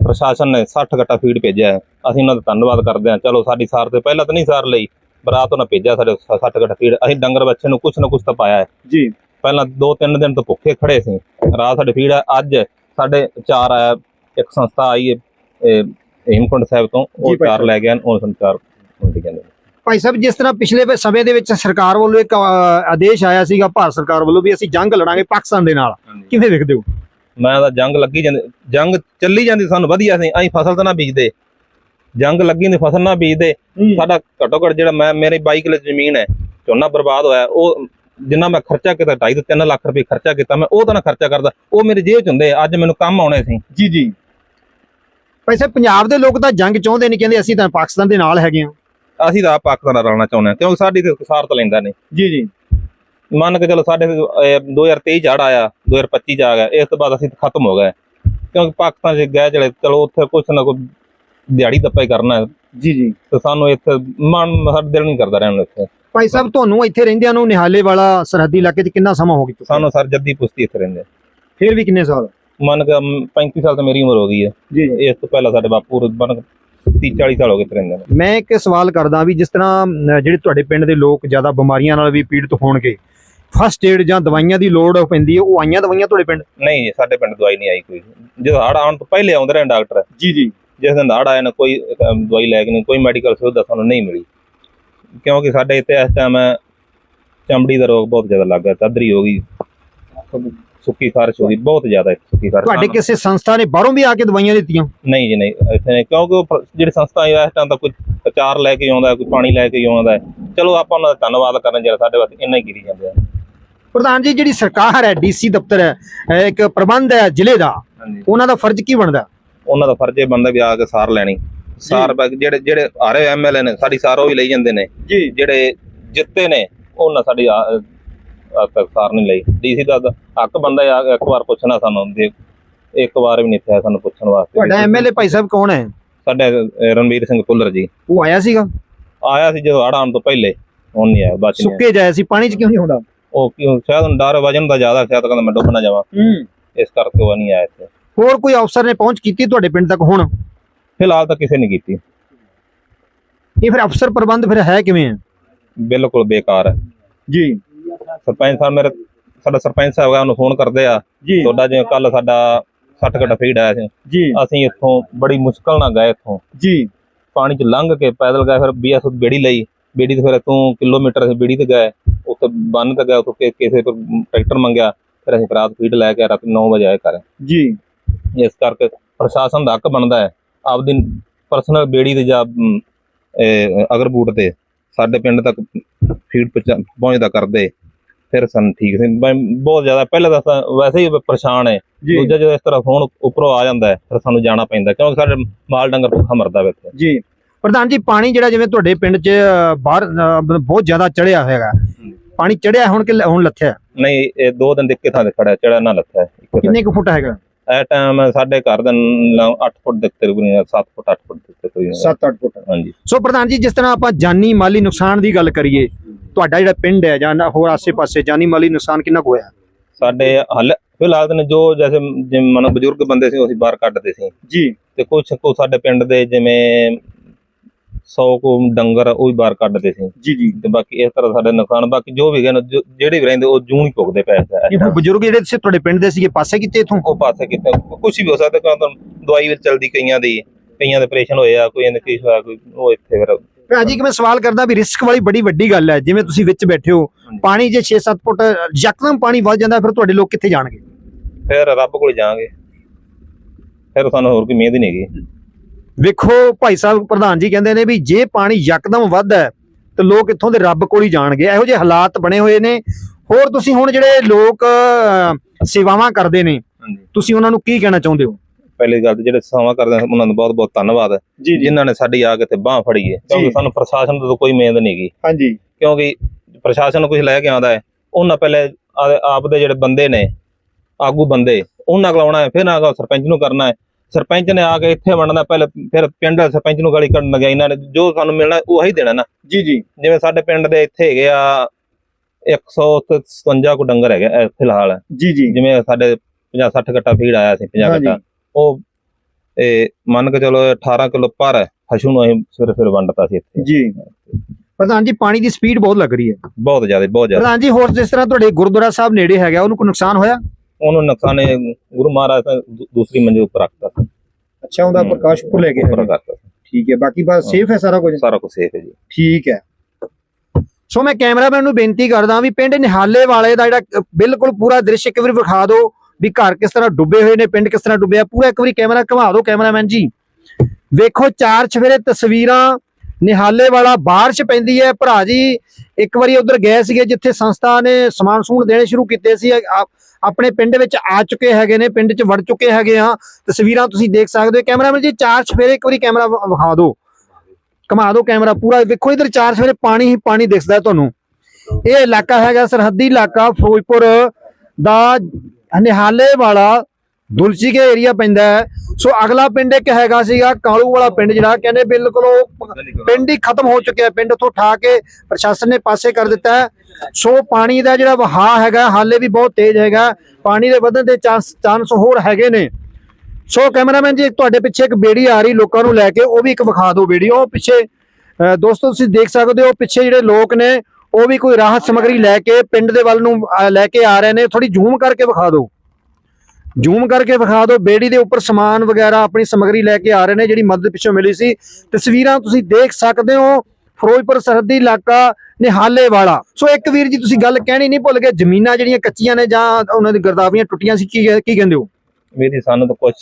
[SPEAKER 3] ਪ੍ਰਸ਼ਾਸਨ ਨੇ 60 ਗੱਟਾ ਫੀਡ ਭੇਜਿਆ ਹੈ। ਅਸੀਂ ਉਹਨਾਂ ਦਾ ਧੰਨਵਾਦ ਕਰਦੇ ਹਾਂ। ਚਲੋ ਸਾਡੀ ਸਾਰ ਤੇ ਪਹਿਲਾਂ ਤਾਂ ਨਹੀਂ ਸਾਰ ਲਈ ਬਰਾਤ ਉਹਨਾਂ ਭੇਜਿਆ ਸਾਡੇ 60 ਗੱਟਾ ਫੀਡ ਅਸੀਂ ਡੰਗਰ ਬੱਚੇ ਨੂੰ ਕੁਛ ਨਾ ਕੁਛ ਤਾਂ ਪਾਇਆ ਹੈ।
[SPEAKER 1] ਜੀ।
[SPEAKER 3] ਪਹਿਲਾਂ 2-3 ਦਿਨ ਤੋਂ ਭੁੱਖੇ ਖੜੇ ਸੀ। ਰਾਤ ਸਾਡੇ ਫੀਡ ਅੱਜ ਸਾਡੇ ਚਾਰ ਆਇਆ ਇੱਕ ਸੰਸਥਾ ਆਈ ਹੈ ਹੇਮਕੁੰਡ ਸਾਹਿਬ ਤੋਂ ਉਹ ਚਾਰ। ਲੈ ਗਏ ਉਹ ਸੰਚਾਰ ਹੁੰਦੀ ਕਹਿੰਦੇ
[SPEAKER 1] ਭਾਈ ਸਾਹਿਬ ਜਿਸ ਤਰ੍ਹਾਂ ਪਿਛਲੇ ਸਮੇਂ ਦੇ ਵਿੱਚ ਸਰਕਾਰ ਵੱਲੋਂ ਇੱਕ ਆਦੇਸ਼ ਆਇਆ ਸੀਗਾ ਭਾਰਤ ਸਰਕਾਰ ਵੱਲੋਂ ਵੀ ਅਸੀਂ ਜੰਗ ਲੜਾਂਗੇ ਪਾਕਿਸਤਾਨ ਦੇ ਨਾਲ। ਕਿਵੇਂ ਵੇਖਦੇ ਹੋ?
[SPEAKER 3] ਮੈਂ ਤਾਂ ਜੰਗ ਲੱਗੀ ਜਾਂਦੀ ਜੰਗ ਚੱਲੀ ਜਾਂਦੀ ਸਾਨੂੰ ਵਧੀਆ ਸੀ ਅਸੀਂ ਫਸਲ ਤਾਂ ਨਾ ਬੀਜਦੇ। ਜੰਗ ਲੱਗੀ ਨਹੀਂ ਫਸਲ ਨਾ ਬੀਜਦੇ। ਸਾਡਾ ਘੱਟੋ ਘੱਟ ਜਿਹੜਾ ਮੈਂ ਮੇਰੀ 22 ਕਿੱਲੇ ਜ਼ਮੀਨ ਹੈ ਝੋਨਾ ਬਰਬਾਦ ਹੋਇਆ ਉਹ ਜਿੰਨਾ ਮੈਂ ਖਰਚਾ ਕੀਤਾ 2.5 ਤੋਂ 3 ਲੱਖ ਰੁਪਏ ਖਰਚਾ ਕੀਤਾ ਮੈਂ ਉਹ ਤਾਂ ਨਾ ਖਰਚਾ ਕਰਦਾ। ਉਹ ਮੇਰੇ ਜੇਬ ਚ ਹੁੰਦੇ ਅੱਜ ਮੈਨੂੰ ਕੰਮ ਆਉਣੇ ਸੀ।
[SPEAKER 1] ਜੀ ਜੀ। ਸਾਹਿਬ ਪੰਜਾਬ ਦੇ ਲੋਕ ਤਾਂ ਜੰਗ ਚਾਹੁੰਦੇ ਨਹੀਂ ਕਹਿੰਦੇ ਅਸੀਂ ਤਾਂ ਪਾਕਿਸਤਾਨ ਦੇ ਨਾਲ ਹੈਗੇ ਹਾਂ।
[SPEAKER 3] ਅਸੀਂ ਤਾਂ ਪਾਕਿਸਤਾਨ ਨਾਲ ਰਲਣਾ ਚਾਹੁੰਦੇ ਹਾਂ ਕਿਉਂਕਿ ਸਾਡੀ ਤੇ ਸਾਰਤ ਲੈਂਦਾ ਨਹੀਂ।
[SPEAKER 1] ਜੀ ਜੀ।
[SPEAKER 3] ਮੰਨ ਕੇ ਚਲੋ ਸਾਡੇ ਅਹ, 2023 ਚ ਹੜ੍ਹ ਆਇਆ 2025 ਚ ਆ ਗਿਆ ਇਸ ਤੋਂ ਬਾਅਦ ਅਸੀਂ ਖਤਮ ਹੋ ਗਏ। ਕਿਉਂਕਿ ਪਾਕਿਸਤਾਨ ਚ ਗਏ ਚਲੇ ਚਲੋ ਉੱਥੇ ਕੁਛ ਨਾ ਕੋਈ ਦਿਹਾੜੀ ਦੱਪਾ ਹੀ ਕਰਨਾ
[SPEAKER 1] ਜੀ ਜੀ।
[SPEAKER 3] ਤੇ ਸਾਨੂੰ ਇੱਥੇ ਮਨ ਸਾਡਾ ਦਿਲ ਨਹੀਂ ਕਰਦਾ ਰਹਿਣ ਨੂੰ ਇੱਥੇ।
[SPEAKER 1] ਭਾਈ ਸਾਹਿਬ ਤੁਹਾਨੂੰ ਇੱਥੇ ਰਹਿੰਦਿਆਂ ਨੂੰ ਨਿਹਾਲੇ ਵਾਲਾ ਸਰਹੱਦੀ ਇਲਾਕੇ 'ਚ ਕਿੰਨਾ ਸਮਾਂ ਹੋ ਗਿਆ?
[SPEAKER 3] ਸਾਨੂੰ ਸਰ ਜੱਦੀ ਪੁਸ਼ਤੀ ਇੱਥੇ ਰਹਿੰਦੇ।
[SPEAKER 1] ਫਿਰ ਵੀ ਕਿੰਨੇ ਸਾਲ?
[SPEAKER 3] ਮੰਨ ਕੇ 35 ਸਾਲ ਤਾਂ ਮੇਰੀ ਉਮਰ ਹੋ ਗਈ ਹੈ।
[SPEAKER 1] ਜੀ
[SPEAKER 3] ਇਸ ਤੋਂ ਪਹਿਲਾਂ ਸਾਡੇ ਬਾਪੂ ਬਨ 30 40 ਸਾਲ ਹੋ ਗਏ ਰਹਿੰਦੇ ਨੇ।
[SPEAKER 1] ਮੈਂ ਇੱਕ ਸਵਾਲ ਕਰਦਾ ਵੀ ਜਿਸ ਤਰ੍ਹਾਂ ਜਿਹੜੇ ਤੁਹਾਡੇ ਪਿੰਡ ਦੇ ਲੋਕ ਜ਼ਿਆਦਾ ਬਿਮਾਰੀਆਂ ਨਾਲ ਵੀ ਪੀੜਤ ਹੋਣਗੇ ਫਸਟ ਏਡ ਜਾਂ ਦਵਾਈਆਂ ਦੀ ਲੋੜ ਪੈਂਦੀ ਹੈ ਉਹ ਆਈਆਂ ਦਵਾਈਆਂ ਤੁਹਾਡੇ ਪਿੰਡ?
[SPEAKER 3] ਨਹੀਂ ਸਾਡੇ ਪਿੰਡ ਦਵਾਈ ਨਹੀਂ ਆਈ ਕੋਈ। ਜਦੋਂ ਹੜ੍ਹ ਆਉਣ ਤੋਂ ਪਹਿਲੇ ਆਉਂਦੇ ਰਹੇ ਡਾਕਟਰ।
[SPEAKER 1] ਜੀ ਜੀ।
[SPEAKER 3] ਜਿਸ ਦਿਨ ਹੜ੍ਹ ਆਇਆ ਨਾ ਕੋਈ ਦਵਾਈ ਲੈ ਕੇ ਨਹੀਂ ਕੋਈ ਮੈਡੀਕਲ ਸੁਵਿਧਾ ਸਾਨੂੰ ਨਹੀਂ ਮਿਲੀ। ਕਿਉਂਕਿ ਸਾਡੇ ਇੱਥੇ ਇਸ ਟਾਈਮ ਚਮੜੀ ਦਾ ਰੋਗ ਬਹੁਤ ਜ਼ਿਆਦਾ ਲੱਗ ਗਿਆ ਤਦਰੀ ਹੋ ਗਈ ਸੁੱਕੀ ਖਾਰਸ਼ ਹੋ ਗਈ ਬਹੁਤ ਜ਼ਿਆਦਾ ਸੁੱਕੀ ਖਾਰਸ਼
[SPEAKER 1] ਤੁਹਾਡੇ ਕਿਸੇ ਸੰਸਥਾ ਨੇ ਬਾਹਰੋਂ ਵੀ ਆ ਕੇ ਦਵਾਈਆਂ ਦਿੱਤੀਆਂ?
[SPEAKER 3] ਨਹੀਂ ਜੀ ਨਹੀਂ ਇੱਥੇ ਨਹੀਂ। ਕਿਉਂਕਿ ਜਿਹੜੀ ਸੰਸਥਾ ਹੈ ਇਸ ਟਾਈਮ ਤਾਂ ਕੋਈ ਅਚਾਰ ਲੈ ਕੇ ਆਉਂਦਾ ਕੋਈ ਪਾਣੀ ਲੈ ਕੇ ਆਉਂਦਾ। ਚਲੋ ਆਪਾਂ ਉਹਨਾਂ ਦਾ ਧੰਨਵਾਦ ਕਰਨ ਜਿਹੜਾ ਸਾਡੇ ਵਾਸਤੇ ਇੰਨਾ ਹੀ ਕਰੀ ਜਾਂਦੇ ਆ।
[SPEAKER 1] ਪ੍ਰਧਾਨ ਜੀ ਜਿਹੜੀ ਸਰਕਾਰ ਹੈ ਡੀਸੀ ਦਫ਼ਤਰ ਹੈ ਇੱਕ ਪ੍ਰਬੰਧ ਹੈ ਜ਼ਿਲ੍ਹੇ ਦਾ। ਉਹਨਾਂ ਦਾ ਫਰਜ਼ ਕੀ ਬਣਦਾ?
[SPEAKER 3] ਉਹਨਾਂ ਦਾ ਫਰਜ਼ ਇਹ ਬਣਦਾ ਵੀ ਆ ਕੇ ਸਾਰ ਲੈਣੀ। ਸਾਰ ਜਿਹੜੇ ਜਿਹੜੇ ਹਾਰੇ ਐਮਐਲਏ ਨੇ ਸਾਡੀ ਸਾਰ ਉਹ ਵੀ ਲਈ ਜਾਂਦੇ ਨੇ।
[SPEAKER 1] ਜੀ।
[SPEAKER 3] ਜਿਹੜੇ ਜਿੱਤੇ ਨੇ ਉਹਨਾਂ ਸਾਡੀ ਆ- ਆ ਤੱਕ ਸਾਰ ਨਹੀਂ ਲਈ। ਡੀਸੀ ਦਾ ਹੱਕ ਬੰਦਾ ਆ ਇੱਕ ਵਾਰ ਪੁੱਛਣਾ ਸਾਨੂੰ ਇੱਕ ਵਾਰ ਵੀ ਨਹੀਂ ਆਇਆ ਸਾਨੂੰ ਪੁੱਛਣ ਵਾਸਤੇ।
[SPEAKER 1] ਤੁਹਾਡਾ ਐਮਐਲਏ ਭਾਈ ਸਾਹਿਬ ਕੌਣ ਹੈ?
[SPEAKER 3] ਸਾਡੇ ਰਣਵੀਰ ਸਿੰਘ ਭੁੱਲਰ ਜੀ।
[SPEAKER 1] ਉਹ ਆਇਆ ਸੀਗਾ?
[SPEAKER 3] ਆਇਆ ਸੀ ਜਦੋਂ ਆਉਣ ਤੋਂ ਪਹਿਲੇ ਹੁਣ ਨਹੀਂ ਆਇਆ ਬਾਅਦ।
[SPEAKER 1] ਸੁੱਕੇ ਜਾਇਆ ਸੀ ਪਾਣੀ 'ਚ ਕਿਉਂ ਨਹੀਂ ਹੁੰਦਾ
[SPEAKER 3] ਉਹ ਕਿਉਂ? ਸ਼ਾਇਦ ਉਹਨੂੰ ਡਰ ਵਜਨ ਦਾ ਜ਼ਿਆਦਾ ਸ਼ਾਇਦ ਕਹਿੰਦਾ ਮੈਂ ਡੁੱਬ ਨਾ ਜਾਵਾਂ।
[SPEAKER 1] ਹੂੰ।
[SPEAKER 3] ਇਸ ਕਰਕੇ ਉਹ ਨਹੀਂ ਆਇਆ ਇੱਥੇ।
[SPEAKER 1] ਹੋਰ ਕੋਈ ਅਫਸਰ ਨੇ ਪਹੁੰਚ ਕੀਤੀ ਤੁਹਾਡੇ ਪਿੰਡ ਤੱਕ ਹੁਣ?
[SPEAKER 3] ਫਿਲਹਾਲ ਤਾਂ ਕਿਸੇ ਨੇ ਕੀਤੀ।
[SPEAKER 1] ਇਹ ਫਿਰ ਅਫਸਰ ਪ੍ਰਬੰਧ ਫਿਰ ਹੈ ਕਿਵੇਂ ਹੈ
[SPEAKER 3] ਬਿਲਕੁਲ ਬੇਕਾਰ ਹੈ।
[SPEAKER 1] ਜੀ।
[SPEAKER 3] ਸਰਪੰਚ ਸਾਹਿਬ ਮੇਰੇ ਸਾਡਾ ਸਰਪੰਚ ਸਾਹਿਬ ਹੈ ਉਹਨੂੰ ਫੋਨ ਕਰਦੇ ਆ।
[SPEAKER 1] ਜੀ।
[SPEAKER 3] ਤੁਹਾਡਾ ਜਿਵੇਂ ਕੱਲ ਸਾਡਾ 60 ਘੰਟਾ ਫੀਡ ਆਇਆ ਸੀ।
[SPEAKER 1] ਜੀ।
[SPEAKER 3] ਅਸੀਂ ਇੱਥੋਂ ਬੜੀ ਮੁਸ਼ਕਲ ਨਾਲ ਗਏ ਇੱਥੋਂ।
[SPEAKER 1] ਜੀ।
[SPEAKER 3] ਪਾਣੀ ਚ ਲੰਘ ਕੇ ਪੈਦਲ ਗਏ ਫਿਰ ਬੀਐਸ ਬੇੜੀ ਲਈ। ਬੇੜੀ ਤੇ ਫਿਰ ਤੂੰ ਕਿਲੋਮੀਟਰ ਅਸੀਂ ਬੇੜੀ ਤੇ ਗਏ। ਉੱਥੇ ਬੰਨ ਤੇ ਗਏ ਉੱਥੇ ਕਿ- ਕਿਸੇ ਤੋਂ ਟਰੈਕਟਰ ਮੰਗਿਆ ਫਿਰ ਅਸੀਂ ਰਾਤ ਫੀਡ ਲੈ ਕੇ ਰਾਤ 9 ਵਜੇ ਆਏ ਘਰ।
[SPEAKER 1] ਜੀ।
[SPEAKER 3] ਇਸ ਕਰਕੇ ਪ੍ਰਸ਼ਾਸਨ ਦਾ ਹੱਕ ਬਣਦਾ ਹੈ ਆਪਦੀ ਪਰਸਨਲ ਬੇੜੀ ਤੇ ਜਾਂ ਅਮ, ਇਹ, ਅਗਰ ਬੂਟ ਤੇ ਸਾਡੇ ਪਿੰਡ ਤੱਕ ਫੀਡ ਪਹੁੰਚਾ- ਪਹੁੰਚਦਾ ਕਰਦੇ ਫਿਰ ਸਾਨੂੰ ਠੀਕ ਸੀ। ਮੈਂ ਬਹੁਤ ਜ਼ਿਆਦਾ ਪਹਿਲਾਂ ਤਾਂ ਅਸਾਂ ਵੈਸੇ ਹੀ ਪਰੇਸ਼ਾਨ ਹੈ।
[SPEAKER 1] ਜੀ।
[SPEAKER 3] ਦੂਜਾ ਜਦੋਂ ਇਸ ਤਰ੍ਹਾਂ ਫੋਨ ਉੱਪਰੋਂ ਆ ਜਾਂਦਾ ਹੈ ਫਿਰ ਸਾਨੂੰ ਜਾਣਾ ਪੈਂਦਾ ਕਿਉਂਕਿ ਸਾਡੇ ਮਾਲ ਡੰਗਰ ਭੁੱਖਾ ਮਰਦਾ ਵੇ ਇੱਥੇ।
[SPEAKER 1] ਜੀ। ਪ੍ਰਧਾਨ ਜੀ ਪਾਣੀ ਜਿਹੜਾ ਜਿਵੇਂ ਤੁਹਾਡੇ ਪਿੰਡ 'ਚ ਬਾਹਰ ਮਤਲਬ ਬਹੁਤ ਜ਼ਿਆਦਾ ਚੜਿਆ ਹੋਇਆਗਾ ਪਾਣੀ ਚੜਿਆ ਹੁਣ ਕਿ ਹੁਣ ਲੱਥਿਆ?
[SPEAKER 3] ਨਹੀਂ ਇਹ ਦੋ ਦਿਨ ਦੇ ਇੱਕੇ ਥਾਂ ਤੇ ਖੜਾ ਚੜਾ ਨਾ ਲੱਥਾ
[SPEAKER 1] ਕਿੰਨੇ ਕੁ ਫੁੱਟ ਹੈਗਾ?
[SPEAKER 3] ਇਹ ਟਾਈਮ ਸਾਡੇ ਘਰ ਦੇ 8 ਫੁੱਟ ਦੇ ਤਕਰੀਬਨ 7 ਫੁੱਟ 8 ਫੁੱਟ ਦੇ ਕੋਈ
[SPEAKER 1] 7-8 ਫੁੱਟ।
[SPEAKER 3] ਹਾਂਜੀ।
[SPEAKER 1] ਸੋ ਪ੍ਰਧਾਨ ਜੀ ਜਿਸ ਤਰ੍ਹਾਂ ਆਪਾਂ ਜਾਨੀ ਮਾਲੀ ਨੁਕਸਾਨ ਦੀ ਗੱਲ ਕਰੀਏ ਤੁਹਾਡਾ ਜਿਹੜਾ ਪਿੰਡ ਹੈ ਜਾਂ ਨਾ ਹੋਰ ਆਸੇ-ਪਾਸੇ ਜਾਨੀ ਮਾਲੀ ਨੁਕਸਾਨ ਕਿੰਨਾ ਕੁ ਹੋਇਆ?
[SPEAKER 3] ਸਾਡੇ ਹਲ ਫਿਲਹਾਲ ਤਾਂ ਜੋ ਜੈਸੇ ਜਿਵੇਂ ਮਨ ਬਜ਼ੁਰਗ ਬੰਦੇ ਸੀ ਉਹ ਅਸੀਂ ਬਾਹਰ ਕੱਢਦੇ ਸੀ।
[SPEAKER 1] ਜੀ।
[SPEAKER 3] ਤੇ ਕੁਝ ਕੁ ਸਾਡੇ ਪਿੰਡ ਦੇ ਜਿਵੇਂ 100 ਕੋ ਡੰਗਰ ਉਹ ਵੀ ਬਾਹਰ ਕੱਢਦੇ ਸੀ।
[SPEAKER 1] ਜੀ ਜੀ।
[SPEAKER 3] ਤੇ ਬਾਕੀ ਇਸ ਤਰ੍ਹਾਂ ਸਾਡੇ ਨੁਕਸਾਨ ਬਾਕੀ ਜੋ ਵੀ ਗਏ ਨੇ ਜੋ- ਜਿਹੜੇ ਵੀ ਰਹਿੰਦੇ ਉਹ ਜੂਨ ਹੀ ਭੁਗਦੇ ਪਏ ਸੀ
[SPEAKER 1] ਇਹ ਹੁਣ ਬਜ਼ੁਰਗ ਜਿਹੜੇ ਸੀ ਤੁਹਾਡੇ ਪਿੰਡ ਦੇ ਸੀਗੇ ਪਾਸੇ ਕਿਤੇ ਇਥੋਂ?
[SPEAKER 3] ਉਹ ਪਾਸੇ ਕਿਤੇ। ਕੁਝ ਵੀ ਹੋ ਸਕਦਾ ਕਿਉਂ ਤਾਂ ਦਵਾਈ ਵਿੱਚ ਚਲਦੀ ਕਈਆਂ ਦੀ ਕਈਆਂ ਦੇ ਆਪਰੇਸ਼ਨ ਹੋਏ ਆ ਕੋਈ ਇਹਨੇ ਕੀ ਹੋਇਆ ਕੋਈ ਉਹ ਇੱਥੇ ਫਿਰ
[SPEAKER 1] ਭਰਾ ਜੀ ਕਿ ਮੈਂ ਸਵਾਲ ਕਰਦਾ ਵੀ ਰਿਸਕ ਵਾਲੀ ਬੜੀ ਵੱਡੀ ਗੱਲ ਹੈ ਜਿਵੇਂ ਤੁਸੀਂ ਵਿੱਚ ਬੈਠੇ ਹੋ ਪਾਣੀ ਜੇ 6-7 ਫੁੱਟ ਯਕਦਮ ਪਾਣੀ ਵੱਧ ਜਾਂਦਾ ਫਿਰ ਤੁਹਾਡੇ ਲੋਕ ਕਿੱਥੇ ਜਾਣਗੇ?
[SPEAKER 3] ਫਿਰ ਰੱਬ ਕੋਲ ਜਾਾਂਗੇ ਫਿਰ ਸਾਨੂੰ ਹੋਰ ਕੋਈ ਹੀ ਨਹੀਂ ਹੈਗੀ।
[SPEAKER 1] ਵੇਖੋ ਭਾਈ ਸਾਹਿਬ ਪ੍ਰਧਾਨ ਜੀ ਕਹਿੰਦੇ ਨੇ ਵੀ ਜੇ ਪਾਣੀ ਯਕਦਮ ਵੱਧਦਾ ਹੈ, ਤੇ ਲੋਕ ਇੱਥੋਂ ਦੇ ਰੱਬ ਕੋਲ ਹੀ ਜਾਣਗੇ। ਇਹੋ ਜਿਹੇ ਹਾਲਾਤ ਬਣੇ ਹੋਏ ਨੇ। ਹੋਰ ਤੁਸੀਂ ਹੁਣ ਜਿਹੜੇ ਲੋਕ ਸੇਵਾਵਾਂ ਕਰਦੇ ਨੇ ਤੁਸੀਂ ਉਹਨਾਂ ਨੂੰ ਕੀ ਕਹਿਣਾ ਚਾਹੁੰਦੇ ਹੋ?
[SPEAKER 3] ਪਹਿਲੀ ਗੱਲ ਤਾਂ ਜਿਹੜੇ ਸੇਵਾ ਕਰਦੇ ਆ ਉਹਨਾਂ ਦਾ ਬਹੁਤ ਬਹੁਤ ਧੰਨਵਾਦ
[SPEAKER 1] ਜੀ
[SPEAKER 3] ਜਿਨ੍ਹਾਂ ਨੇ ਸਾਡੀ ਆ ਕੇ ਤੇ ਬਾਹ ਫੜੀ ਹੈ। ਕਿਉਂਕਿ ਸਾਨੂੰ ਪ੍ਰਸ਼ਾਸਨ ਤੋਂ ਕੋਈ ਉਮੀਦ ਨਹੀਂ
[SPEAKER 1] ਹਾਂਜੀ।
[SPEAKER 3] ਕਿਉਂਕਿ ਪ੍ਰਸ਼ਾਸਨ ਕੁਝ ਲੈ ਕੇ ਆਉਂਦਾ ਹੈ ਉਹਨਾਂ ਪਹਿਲੇ ਆਪ ਦੇ ਜਿਹੜੇ ਬੰਦੇ ਨੇ ਆਗੂ ਬੰਦੇ ਉਹਨਾਂ ਕੋਲ ਆਉਣਾ ਹੈ ਫਿਰ ਨਾ ਸਰਪੰਚ ਨੂੰ ਕਰਨਾ ਹੈ। ਸਰਪੰਚ ਨੇ ਆ ਕੇ ਇੱਥੇ ਵੰਡਣਾ ਪਹਿਲੇ ਫਿਰ ਪਿੰਡ ਸਰਪੰਚ ਨੂੰ ਗਾਲੀ ਕੱਢਣ ਲੱਗਿਆ ਇਹਨਾਂ ਨੇ ਜੋ ਸਾਨੂੰ ਮਿਲਣਾ ਉਹ ਹੀ ਦੇਣਾ ਨਾ।
[SPEAKER 1] ਜੀ ਜੀ।
[SPEAKER 3] ਜਿਵੇਂ ਸਾਡੇ ਪਿੰਡ ਦੇ ਇੱਥੇ ਹੈਗੇ ਆ 157 ਕੋ ਡੰਗਰ ਹੈਗੇ ਇਹ ਫਿਲਹਾਲ।
[SPEAKER 1] ਜੀ ਜੀ।
[SPEAKER 3] ਜਿਵੇਂ ਸਾਡੇ 50 60 ਗੱਟਾ ਫੀਡ ਆਇਆ ਸੀ 50
[SPEAKER 1] ਹਾਂਜੀ।
[SPEAKER 3] ਗੱਟਾ। ਉਹ ਇਹ ਮੰਨ ਕੇ ਚਲੋ 18 ਕਿਲੋ ਪਰ ਪਸ਼ੂ ਨੂੰ ਅਸੀਂ ਸਵੇਰੇ ਸਵੇਰੇ ਵੰਡਤਾ ਸੀ ਇੱਥੇ।
[SPEAKER 1] ਜੀ। ਪ੍ਰਧਾਨ ਜੀ ਪਾਣੀ ਦੀ ਸਪੀਡ ਬਹੁਤ ਲੱਗ ਰਹੀ ਹੈ।
[SPEAKER 3] ਬਹੁਤ ਜ਼ਿਆਦਾ ਬਹੁਤ ਜ਼ਿਆਦਾ।
[SPEAKER 1] ਪ੍ਰਧਾਨ ਜੀ ਹੋਰ ਜਿਸ ਤਰ੍ਹਾਂ ਤੁਹਾਡੇ ਗੁਰਦੁਆਰਾ ਸਾਹਿਬ ਨੇੜੇ ਹੈਗਾ ਉਹਨੂੰ ਕੋਈ ਨੁਕਸਾਨ ਹੋਇਆ?
[SPEAKER 3] ਉਹਨੂੰ ਨੁਕਸਾਨੇ ਗੁਰੂ ਮਹਾਰਾਜ ਨੇ ਦੂ- ਦੂਸਰੀ ਮੰਜ਼ਿਲ ਉੱਪਰ ਰੱਖਤਾ ਸੀ।
[SPEAKER 1] ਅੱਛਾ
[SPEAKER 3] ਉਹਦਾ ਪ੍ਰਕਾਸ਼
[SPEAKER 1] ਉੱਪਰ ਲੈ
[SPEAKER 3] ਉੱਪਰ ਕਰਤਾ ਸੀ।
[SPEAKER 1] ਠੀਕ ਹੈ ਬਾਕੀ ਬਸ
[SPEAKER 3] safe
[SPEAKER 1] ਹੈ ਸਾਰਾ ਕੁਝ?
[SPEAKER 3] ਸਾਰਾ ਕੁਝ ਸੇਫ ਹੈ ਜੀ।
[SPEAKER 1] ਠੀਕ ਹੈ। ਸੋ ਮੈਂ ਕੈਮਰਾਮੈਨ ਨੂੰ ਬੇਨਤੀ ਕਰਦਾ ਵੀ ਪਿੰਡ ਨਿਹਾਲੇ ਵਾਲੇ ਦਾ ਜਿਹੜਾ ਬਿਲਕੁਲ ਪੂਰਾ ਦ੍ਰਿਸ਼ ਇੱਕ ਵਾਰੀ ਵਿਖਾ ਦਿਓ ਵੀ ਘਰ ਕਿਸ ਤਰ੍ਹਾਂ ਡੁੱਬੇ ਹੋਏ ਨੇ ਪਿੰਡ ਕਿਸ ਤਰ੍ਹਾਂ ਡੁੱਬਿਆ। ਪੂਰਾ ਇੱਕ ਵਾਰੀ ਕੈਮਰਾ ਘੁਮਾ ਦਿਓ ਕੈਮਰਾਮੈਨ ਜੀ। ਵੇਖੋ ਚਾਰ ਚਫੇਰੇ ਤਸਵੀਰਾਂ ਨਿਹਾਲੇ ਵਾਲਾ ਬਾਰਿਸ਼ ਪੈਂਦੀ ਹੈ। ਭਰਾ ਜੀ, ਇੱਕ ਵਾਰੀ ਉਧਰ ਗਏ ਸੀਗੇ ਜਿੱਥੇ ਸੰਸਥਾ ਨੇ ਸਮਾਨ ਸਮੂਨ ਦੇਣੇ ਸ਼ੁਰੂ ਕੀਤੇ ਸੀ। ਆਪਣੇ ਪਿੰਡ ਵਿੱਚ ਆ ਚੁੱਕੇ ਹੈਗੇ ਨੇ, ਪਿੰਡ 'ਚ ਵੜ ਚੁੱਕੇ ਹੈਗੇ ਆ। ਤਸਵੀਰਾਂ ਤੁਸੀਂ ਦੇਖ ਸਕਦੇ ਹੋ। ਕੈਮਰਾਮੈਨ ਜੀ, ਚਾਰ ਚਫੇਰੇ ਇੱਕ ਵਾਰੀ ਕੈਮਰਾ ਵਿਖਾ ਦਿਓ। ਘੁਮਾ ਦਿਓ ਕੈਮਰਾ ਪੂਰਾ। ਵੇਖੋ ਇਧਰ ਚਾਰ ਚਫੇਰੇ ਪਾਣੀ ਹੀ ਪਾਣੀ ਦਿਖਦਾ ਤੁਹਾਨੂੰ। ਇਹ ਇਲਾਕਾ ਹੈਗਾ ਸਰਹੱਦੀ ਇਲਾਕਾ ਫਿਰੋਜ਼ਪੁਰ ਦਾ ਨਿਹਾਲੇ ਵਾਲਾ ਦੁਲਚੀ ਕੇ ਏਰੀਆ ਪੈਂਦਾ ਹੈ। ਸੋ ਅਗਲਾ ਪਿੰਡ ਇੱਕ ਹੈਗਾ ਸੀਗਾ, ਕਾਲੂ ਵਾਲਾ ਪਿੰਡ ਜਿਹੜਾ, ਕਹਿੰਦੇ ਬਿਲਕੁਲ ਉਹ ਪਿੰਡ ਹੀ ਖਤਮ ਹੋ ਚੁੱਕਿਆ ਪਿੰਡ ਤੋਂ ਠਾ ਕੇ ਪ੍ਰਸ਼ਾਸਨ ਨੇ ਪਾਸੇ ਕਰ ਦਿੱਤਾ ਹੈ। ਸੋ ਪਾਣੀ ਦਾ ਜਿਹੜਾ ਵਹਾਅ ਹੈਗਾ, ਹਾਲੇ ਵੀ ਬਹੁਤ ਤੇਜ਼ ਹੈਗਾ। ਪਾਣੀ ਦੇ ਵਧਣ ਦੇ ਚਾਂਸ ਚਾਂਸ ਹੋਰ ਹੈਗੇ ਨੇ। ਸੋ ਕੈਮਰਾਮੈਨ ਜੀ, ਤੁਹਾਡੇ ਪਿੱਛੇ ਇੱਕ ਬੇੜੀ ਆ ਰਹੀ, ਲੋਕਾਂ ਨੂੰ ਲੈ ਕੇ, ਉਹ ਵੀ ਇੱਕ ਵਿਖਾ ਦਿਓ ਬੇੜੀ। ਉਹ ਪਿੱਛੇ ਦੋਸਤੋ, ਤੁਸੀਂ ਦੇਖ ਸਕਦੇ ਹੋ ਪਿੱਛੇ ਜਿਹੜੇ ਲੋਕ ਨੇ, ਉਹ ਵੀ ਕੋਈ ਰਾਹਤ ਸਮਗਰੀ ਲੈ ਕੇ ਪਿੰਡ ਦੇ ਵੱਲ ਨੂੰ ਲੈ ਕੇ ਆ ਰਹੇ ਨੇ। ਥੋੜੀ ਜ਼ੂਮ ਕਰਕੇ ਵਿਖਾ ਦਿਓ। ਜ਼ੂਮ ਕਰਕੇ ਵਿਖਾ ਦਿਓ ਬੇੜੀ ਦੇ ਉੱਪਰ ਸਮਾਨ ਵਗੈਰਾ ਆਪਣੀ ਸਮਗਰੀ ਲੈ ਕੇ ਆ ਰਹੇ ਨੇ ਜਿਹੜੀ ਮਦਦ ਪਿੱਛੋਂ ਮਿਲੀ ਸੀ। ਤਸਵੀਰਾਂ ਤੁਸੀਂ ਦੇਖ ਸਕਦੇ ਹੋ ਫਿਰੋਜ਼ਪੁਰ ਸਰਹੱਦੀ ਇਲਾਕਾ ਨਿਹਾਲੇ ਵਾਲਾ। ਸੋ ਇੱਕ ਵੀਰ ਜੀ ਤੁਸੀਂ ਗੱਲ ਕਹਿਣੀ ਨਹੀਂ ਭੁੱਲ ਗਏ ਜ਼ਮੀਨਾਂ ਜਿਹੜੀਆਂ ਕੱਚੀਆਂ ਨੇ ਜਾਂ ਉਹਨਾਂ ਦੀ ਗਰਦਾਵੀਆਂ ਟੁੱਟੀਆਂ ਸੀ ਕੀ ਕੀ ਕਹਿੰਦੇ ਹੋ?
[SPEAKER 3] ਮੇਰੀ ਸਾਨੂੰ ਤਾਂ ਕੁਝ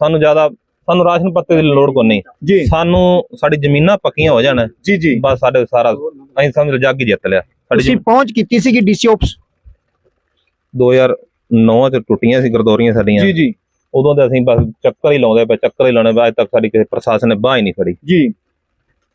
[SPEAKER 3] ਸਾਨੂੰ ਜ਼ਿਆਦਾ ਸਾਨੂੰ ਰਾਸ਼ਨ ਪੱਤੇ ਦੀ ਲੋੜ ਕੋ ਨਹੀਂ।
[SPEAKER 1] ਜੀ।
[SPEAKER 3] ਸਾਨੂੰ ਸਾਡੀ ਜ਼ਮੀਨਾਂ ਪੱਕੀਆਂ ਹੋ ਜਾਣ।
[SPEAKER 1] ਜੀ ਜੀ।
[SPEAKER 3] ਬਸ ਸਾਡੇ ਸਾਰਾ ਅਸੀਂ ਸਮਝ ਲਓ ਜੱਗ ਹੀ ਜਿੱਤ ਲਿਆ। ਸਾਡੀ
[SPEAKER 1] ਪਹੁੰਚ ਕੀਤੀ ਸੀ ਕਿ ਡੀਸੀ ਆਫਿਸ?
[SPEAKER 3] 2009 ਚ ਟੁੱਟੀਆਂ ਸੀ ਗਰਦੌਰੀਆਂ ਸਾਡੀਆਂ।
[SPEAKER 1] ਜੀ
[SPEAKER 3] ਉਦੋਂ ਤੇ ਅਸੀਂ ਬਸ ਚੱਕਰ ਹੀ ਲਾਉਂਦੇ ਪਏ ਚੱਕਰ ਹੀ ਲਾਉਣੇ ਪਏ ਅੱਜ ਤੱਕ ਸਾਡੀ ਕਿਸੇ ਪ੍ਰਸ਼ਾਸਨ ਨੇ ਬਾਹ ਹੀ ਨਹੀਂ ਫੜੀ।
[SPEAKER 1] ਜੀ।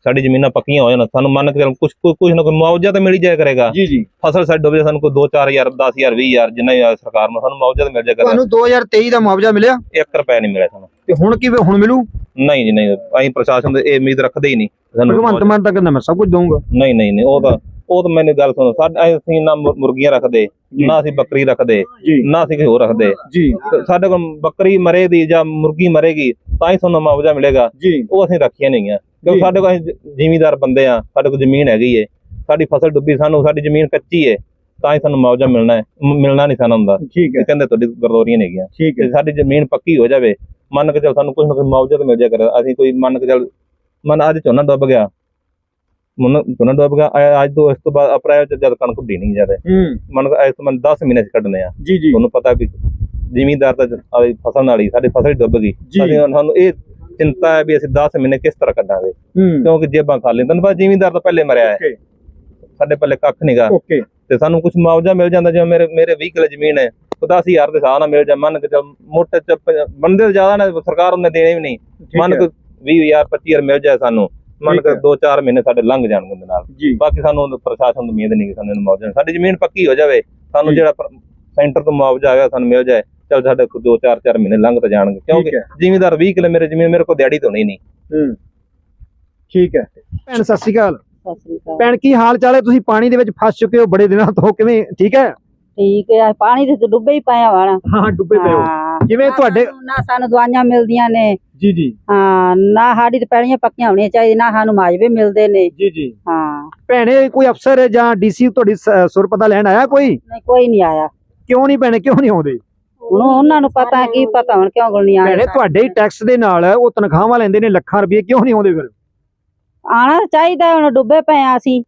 [SPEAKER 3] ਸਾਡੀ ਜ਼ਮੀਨਾਂ ਪੱਕੀਆਂ ਹੋ ਜਾਣ ਸਾਨੂੰ ਮੰਨ ਕੇ ਚੱਲ ਕੁਝ ਕੁਝ ਨਾ ਕੋਈ ਮੁਆਵਜ਼ਾ ਤਾਂ ਮਿਲ ਹੀ ਜਾਇਆ ਕਰੇਗਾ।
[SPEAKER 1] ਜੀ ਜੀ।
[SPEAKER 3] ਫਸਲ ਸਾਡੀ ਡੁੱਬ ਸਾਨੂੰ ਕੋਈ 2-4000 10000 20000 ਜਿੰਨਾ ਹੀ ਸਰਕਾਰ ਨੂੰ ਸਾਨੂੰ ਮੁਆਵਜ਼ਾ ਤਾਂ ਮਿਲ ਜਾਇਆ ਕਰੇਗਾ।
[SPEAKER 1] ਤੁਹਾਨੂੰ 2023 ਦਾ ਮੁਆਵਜ਼ਾ ਮਿਲਿਆ?
[SPEAKER 3] 1 ਰੁਪਏ ਨਹੀਂ ਮਿਲਿਆ ਸਾਨੂੰ।
[SPEAKER 1] ਤੇ ਹੁਣ ਕਿਵੇਂ ਹੁਣ ਮਿਲੂ?
[SPEAKER 3] ਨਹੀਂ ਜੀ ਨਹੀਂ। ਅਸੀਂ ਪ੍ਰਸ਼ਾਸਨ ਦੇ ਇਹ ਉਮੀਦ ਰੱਖਦੇ ਹੀ ਨਹੀਂ। ਸਾਨੂੰ
[SPEAKER 1] ਭਗਵੰਤ ਮਾਨ ਤਾਂ ਕਹਿੰਦਾ ਮੈਂ ਸਭ ਕੁਝ ਦਊਂਗਾ।
[SPEAKER 3] ਨਹੀਂ ਨਹੀਂ ਨਹੀਂ। ਉਹ ਤਾਂ ਉਹ ਤਾਂ ਮੈਨੂੰ ਗੱਲ ਸੁਣੋ। ਸਾਡੇ ਅਸੀਂ ਨਾ ਮੁਰ- ਮੁਰਗੀਆਂ ਰੱਖਦੇ। ਨਾ ਅਸੀਂ ਬੱਕਰੀ ਰੱਖਦੇ ਨਾ ਅਸੀਂ ਕਿਸੇ ਹੋਰ ਰੱਖਦੇ।
[SPEAKER 1] ਜੀ।
[SPEAKER 3] ਸਾਡੇ ਕੋਲ ਬੱਕਰੀ ਮਰੇਗੀ ਜਾਂ ਮੁਰਗੀ ਮਰੇਗੀ ਤਾਂ ਹੀ ਤੁਹਾਨੂੰ ਮੁਆਵਜ਼ਾ ਮਿਲੇਗਾ। ਉਹ ਅਸੀਂ ਰੱਖੀਆਂ ਨਹੀਂ ਆ। ਕਿਉਂਕਿ ਸਾਡੇ ਕੋਲ ਜ਼ਿਮੀਦਾਰ ਬੰਦੇ ਆ ਸਾਡੇ ਕੋਲ ਜ਼ਮੀਨ ਹੈਗੀ ਏ। ਸਾਡੀ ਫਸਲ ਡੁੱਬੀ ਸਾਨੂੰ ਸਾਡੀ ਜ਼ਮੀਨ ਕੱਚੀ ਏ ਤਾਂ ਹੀ ਸਾਨੂੰ ਮੁਆਵਜ਼ਾ ਮਿਲਣਾ ਹੈ। ਮਿਲਣਾ ਨਹੀਂ ਸਾਨੂੰ ਹੁੰਦਾ।
[SPEAKER 1] ਠੀਕ
[SPEAKER 3] ਕਹਿੰਦੇ ਤੁਹਾਡੀ ਗਰਦੋਰੀਆਂ ਨਹੀਂ
[SPEAKER 1] ਠੀਕ
[SPEAKER 3] ਤੇ ਸਾਡੀ ਜ਼ਮੀਨ ਪੱਕੀ ਹੋ ਜਾਵੇ ਮੰਨ ਕੇ ਚੱਲ ਸਾਨੂੰ ਕੁਝ ਨਾ ਕੁਝ ਮੁਆਵਜ਼ਾ ਤਾਂ ਮਿਲ ਜਾਇਆ ਕਰੇ ਅਸੀਂ ਕੋਈ ਮੰਨ ਕੇ ਚੱਲ ਮੰਨ ਅੱਜ ਝੋਨਾ ਡੁੱਬ ਗਿਆ ਮੰਨ ਗਿਆ ਅ- ਅੱਜ ਤੋਂ ਇਸ ਤੋਂ ਬਾਅਦ ਅਪ੍ਰੈਲ ਚ ਜਦ ਕਣਕ ਨਹੀਂ ਜਾਵੇ ਮੰਨ ਇਸ ਮੰਨ 10 ਮਹੀਨੇ ਚ ਕੱਢਨੇ ਆ।
[SPEAKER 1] ਜੀ ਜੀ।
[SPEAKER 3] ਤੁਹਾਨੂੰ ਪਤਾ ਵੀ ਜ਼ਿਮੀਂਦਾਰ ਤਾਂ ਫਸਲ ਨਾਲ ਹੀ ਸਾਡੀ ਫਸਲ ਡੁੱਬ ਗਈ। ਸਾਨੂੰ ਇਹ ਚਿੰਤਾ ਹੈ ਵੀ ਅਸੀਂ 10 ਮਹੀਨੇ ਕਿਸ ਤਰ੍ਹਾਂ ਕੱਢਾਂਗੇ। ਕਿਉਂਕਿ ਜੇਬਾਂ ਖਾਲੀ ਤੁਹਾਨੂੰ ਪਤਾ ਜ਼ਿਮੀਂਦਾਰ ਤਾਂ ਪਹਿਲੇ ਮਰਿਆ ਹੈ। ਸਾਡੇ ਪੱਲੇ ਕੱਖ ਨਹੀਂਗਾ
[SPEAKER 1] ਓਕੇ।
[SPEAKER 3] ਤੇ ਸਾਨੂੰ ਕੁਝ ਮੁਆਵਜ਼ਾ ਮਿਲ ਜਾਂਦਾ ਜਿਵੇਂ ਮੇਰੇ ਮੇਰੇ 20 ਕਿੱਲੇ ਜ਼ਮੀਨ ਹੈ। 10000 ਦੇ ਹਿਸਾਬ ਨਾਲ ਮਿਲ ਜਾ ਮੰਨ ਕੇ ਮੋਟੇ ਚ ਬੰਦੇ ਜ਼ਿਆਦਾ ਨੇ ਸਰਕਾਰ ਉਹਨੇ ਦੇਣੇ ਵੀ ਨਹੀਂ। ਮੰਨ ਕੇ 20000 25000 ਮਿਲ ਜਾਏ ਸਾਨੂੰ। ਮੰਨ ਕੇ
[SPEAKER 1] ਹੈ।
[SPEAKER 3] 2-4 ਮਹੀਨੇ ਸਾਡੇ ਲੰਘ ਜਾਣਗੇ ਉਹਦੇ ਨਾਲ। ਬਾਕੀ ਸਾਨੂੰ ਪ੍ਰਸ਼ਾਸਨ ਤੋਂ ਉਮੀਦ ਨਹੀਂ ਕਿ ਸਾਨੂੰ ਇਹਨੂੰ ਮੁਆਵਜ਼ਾ ਸਾਡੀ ਜ਼ਮੀਨ ਪੱਕੀ ਹੋ ਜਾਵੇ ਸਾਨੂੰ। ਜਿਹੜਾ ਸੈਂਟਰ ਤੋਂ ਮੁਆਵਜ਼ਾ ਆਇਆ ਸਾਨੂੰ ਮਿਲ ਜਾਏ ਚਲ ਸਾਡੇ ਕੋਲ 2-4-4 ਮਹੀਨੇ ਲੰਘ ਤਾਂ ਜਾਣਗੇ। ਕਿਉਂਕਿ। ਜ਼ਿਮੀਂਦਾਰ 20 ਕਿੱਲੇ ਮੇਰੇ ਜ਼ਮੀਨ ਮੇਰੇ ਕੋਲ ਦਿਹਾੜੀ ਤੋਂ ਨਹੀਂ ਨਹੀਂ।
[SPEAKER 1] ਹੂੰ। ਠੀਕ ਹੈ। ਭੈਣ ਸਤਿ ਸ਼੍ਰੀ ਅਕਾਲ।
[SPEAKER 2] ਸਤਿ ਸ੍ਰੀ ਅਕਾਲ।
[SPEAKER 1] ਭੈਣ ਕੀ ਹਾਲ ਚਾਲ ਹੈ? ਤੁਸੀਂ ਪਾਣੀ ਦੇ ਵਿੱਚ ਫਸ ਚੁੱਕੇ ਹੋ ਬੜੇ ਦਿਨਾਂ ਤੋਂ ਕਿਵੇਂ? ਠੀਕ ਹੈ?
[SPEAKER 2] ਠੀਕ ਹੈ ਪਾਣੀ ਦੇ ਤਾਂ ਡੁੱਬੇ ਹੀ ਪਏ ਆ ਹੁਣ।
[SPEAKER 1] ਹਾਂ ਡੁੱਬੇ ਪਏ ਹੋ। ਜਿਵੇਂ ਤੁਹਾਡੇ
[SPEAKER 2] ਨਾ ਸਾਨੂੰ ਦਵਾਈਆਂ ਮਿਲਦੀਆਂ ਨੇ।
[SPEAKER 1] ਜੀ ਜੀ।
[SPEAKER 2] ਹਾਂ ਨਾ ਸਾਡੀ ਤੇ ਪੈੜੀਆਂ ਪੱਕੀਆਂ ਹੋਣੀਆਂ ਚਾਹੀਦੀਆਂ ਨਾ ਸਾਨੂੰ ਮਾਜਵੇ ਮਿਲਦੇ ਨੇ।
[SPEAKER 1] ਜੀ ਜੀ।
[SPEAKER 2] ਹਾਂ।
[SPEAKER 1] ਭੈਣੇ ਕੋਈ ਅਫਸਰ ਜਾਂ ਡੀਸੀ ਤੁਹਾਡੀ ਸੁਰ ਪਤਾ ਲੈਣ ਆਇਆ ਕੋਈ?
[SPEAKER 2] ਨਹੀਂ ਕੋਈ ਨਹੀਂ ਆਇਆ।
[SPEAKER 1] ਕਿਉਂ ਨਹੀਂ ਭੈਣੇ ਕਿਉਂ ਨਹੀਂ ਆਉਂਦੇ?
[SPEAKER 2] ਹੁਣ ਉਹਨਾਂ ਨੂੰ ਪਤਾ ਕੀ ਪਤਾ ਹੁਣ ਕਿਉਂ ਕੋਲ ਨਹੀਂ
[SPEAKER 1] ਭੈਣੇ
[SPEAKER 2] ਆਇਆ
[SPEAKER 1] ਤੁਹਾਡੇ ਹੀ ਟੈਕਸ ਦੇ ਨਾਲ ਉਹ ਤਨਖਾਹਾਂ ਲੈਂਦੇ ਨੇ ਲੱਖਾਂ ਰੁਪਏ ਕਿਉਂ ਨਹੀਂ ਆਉਂਦੇ ਫਿਰ?
[SPEAKER 2] ਆਣਾ ਚਾਹੀਦਾ ਹੁਣ ਡੁੱਬੇ ਪਏ ਆ ਅਸੀਂ।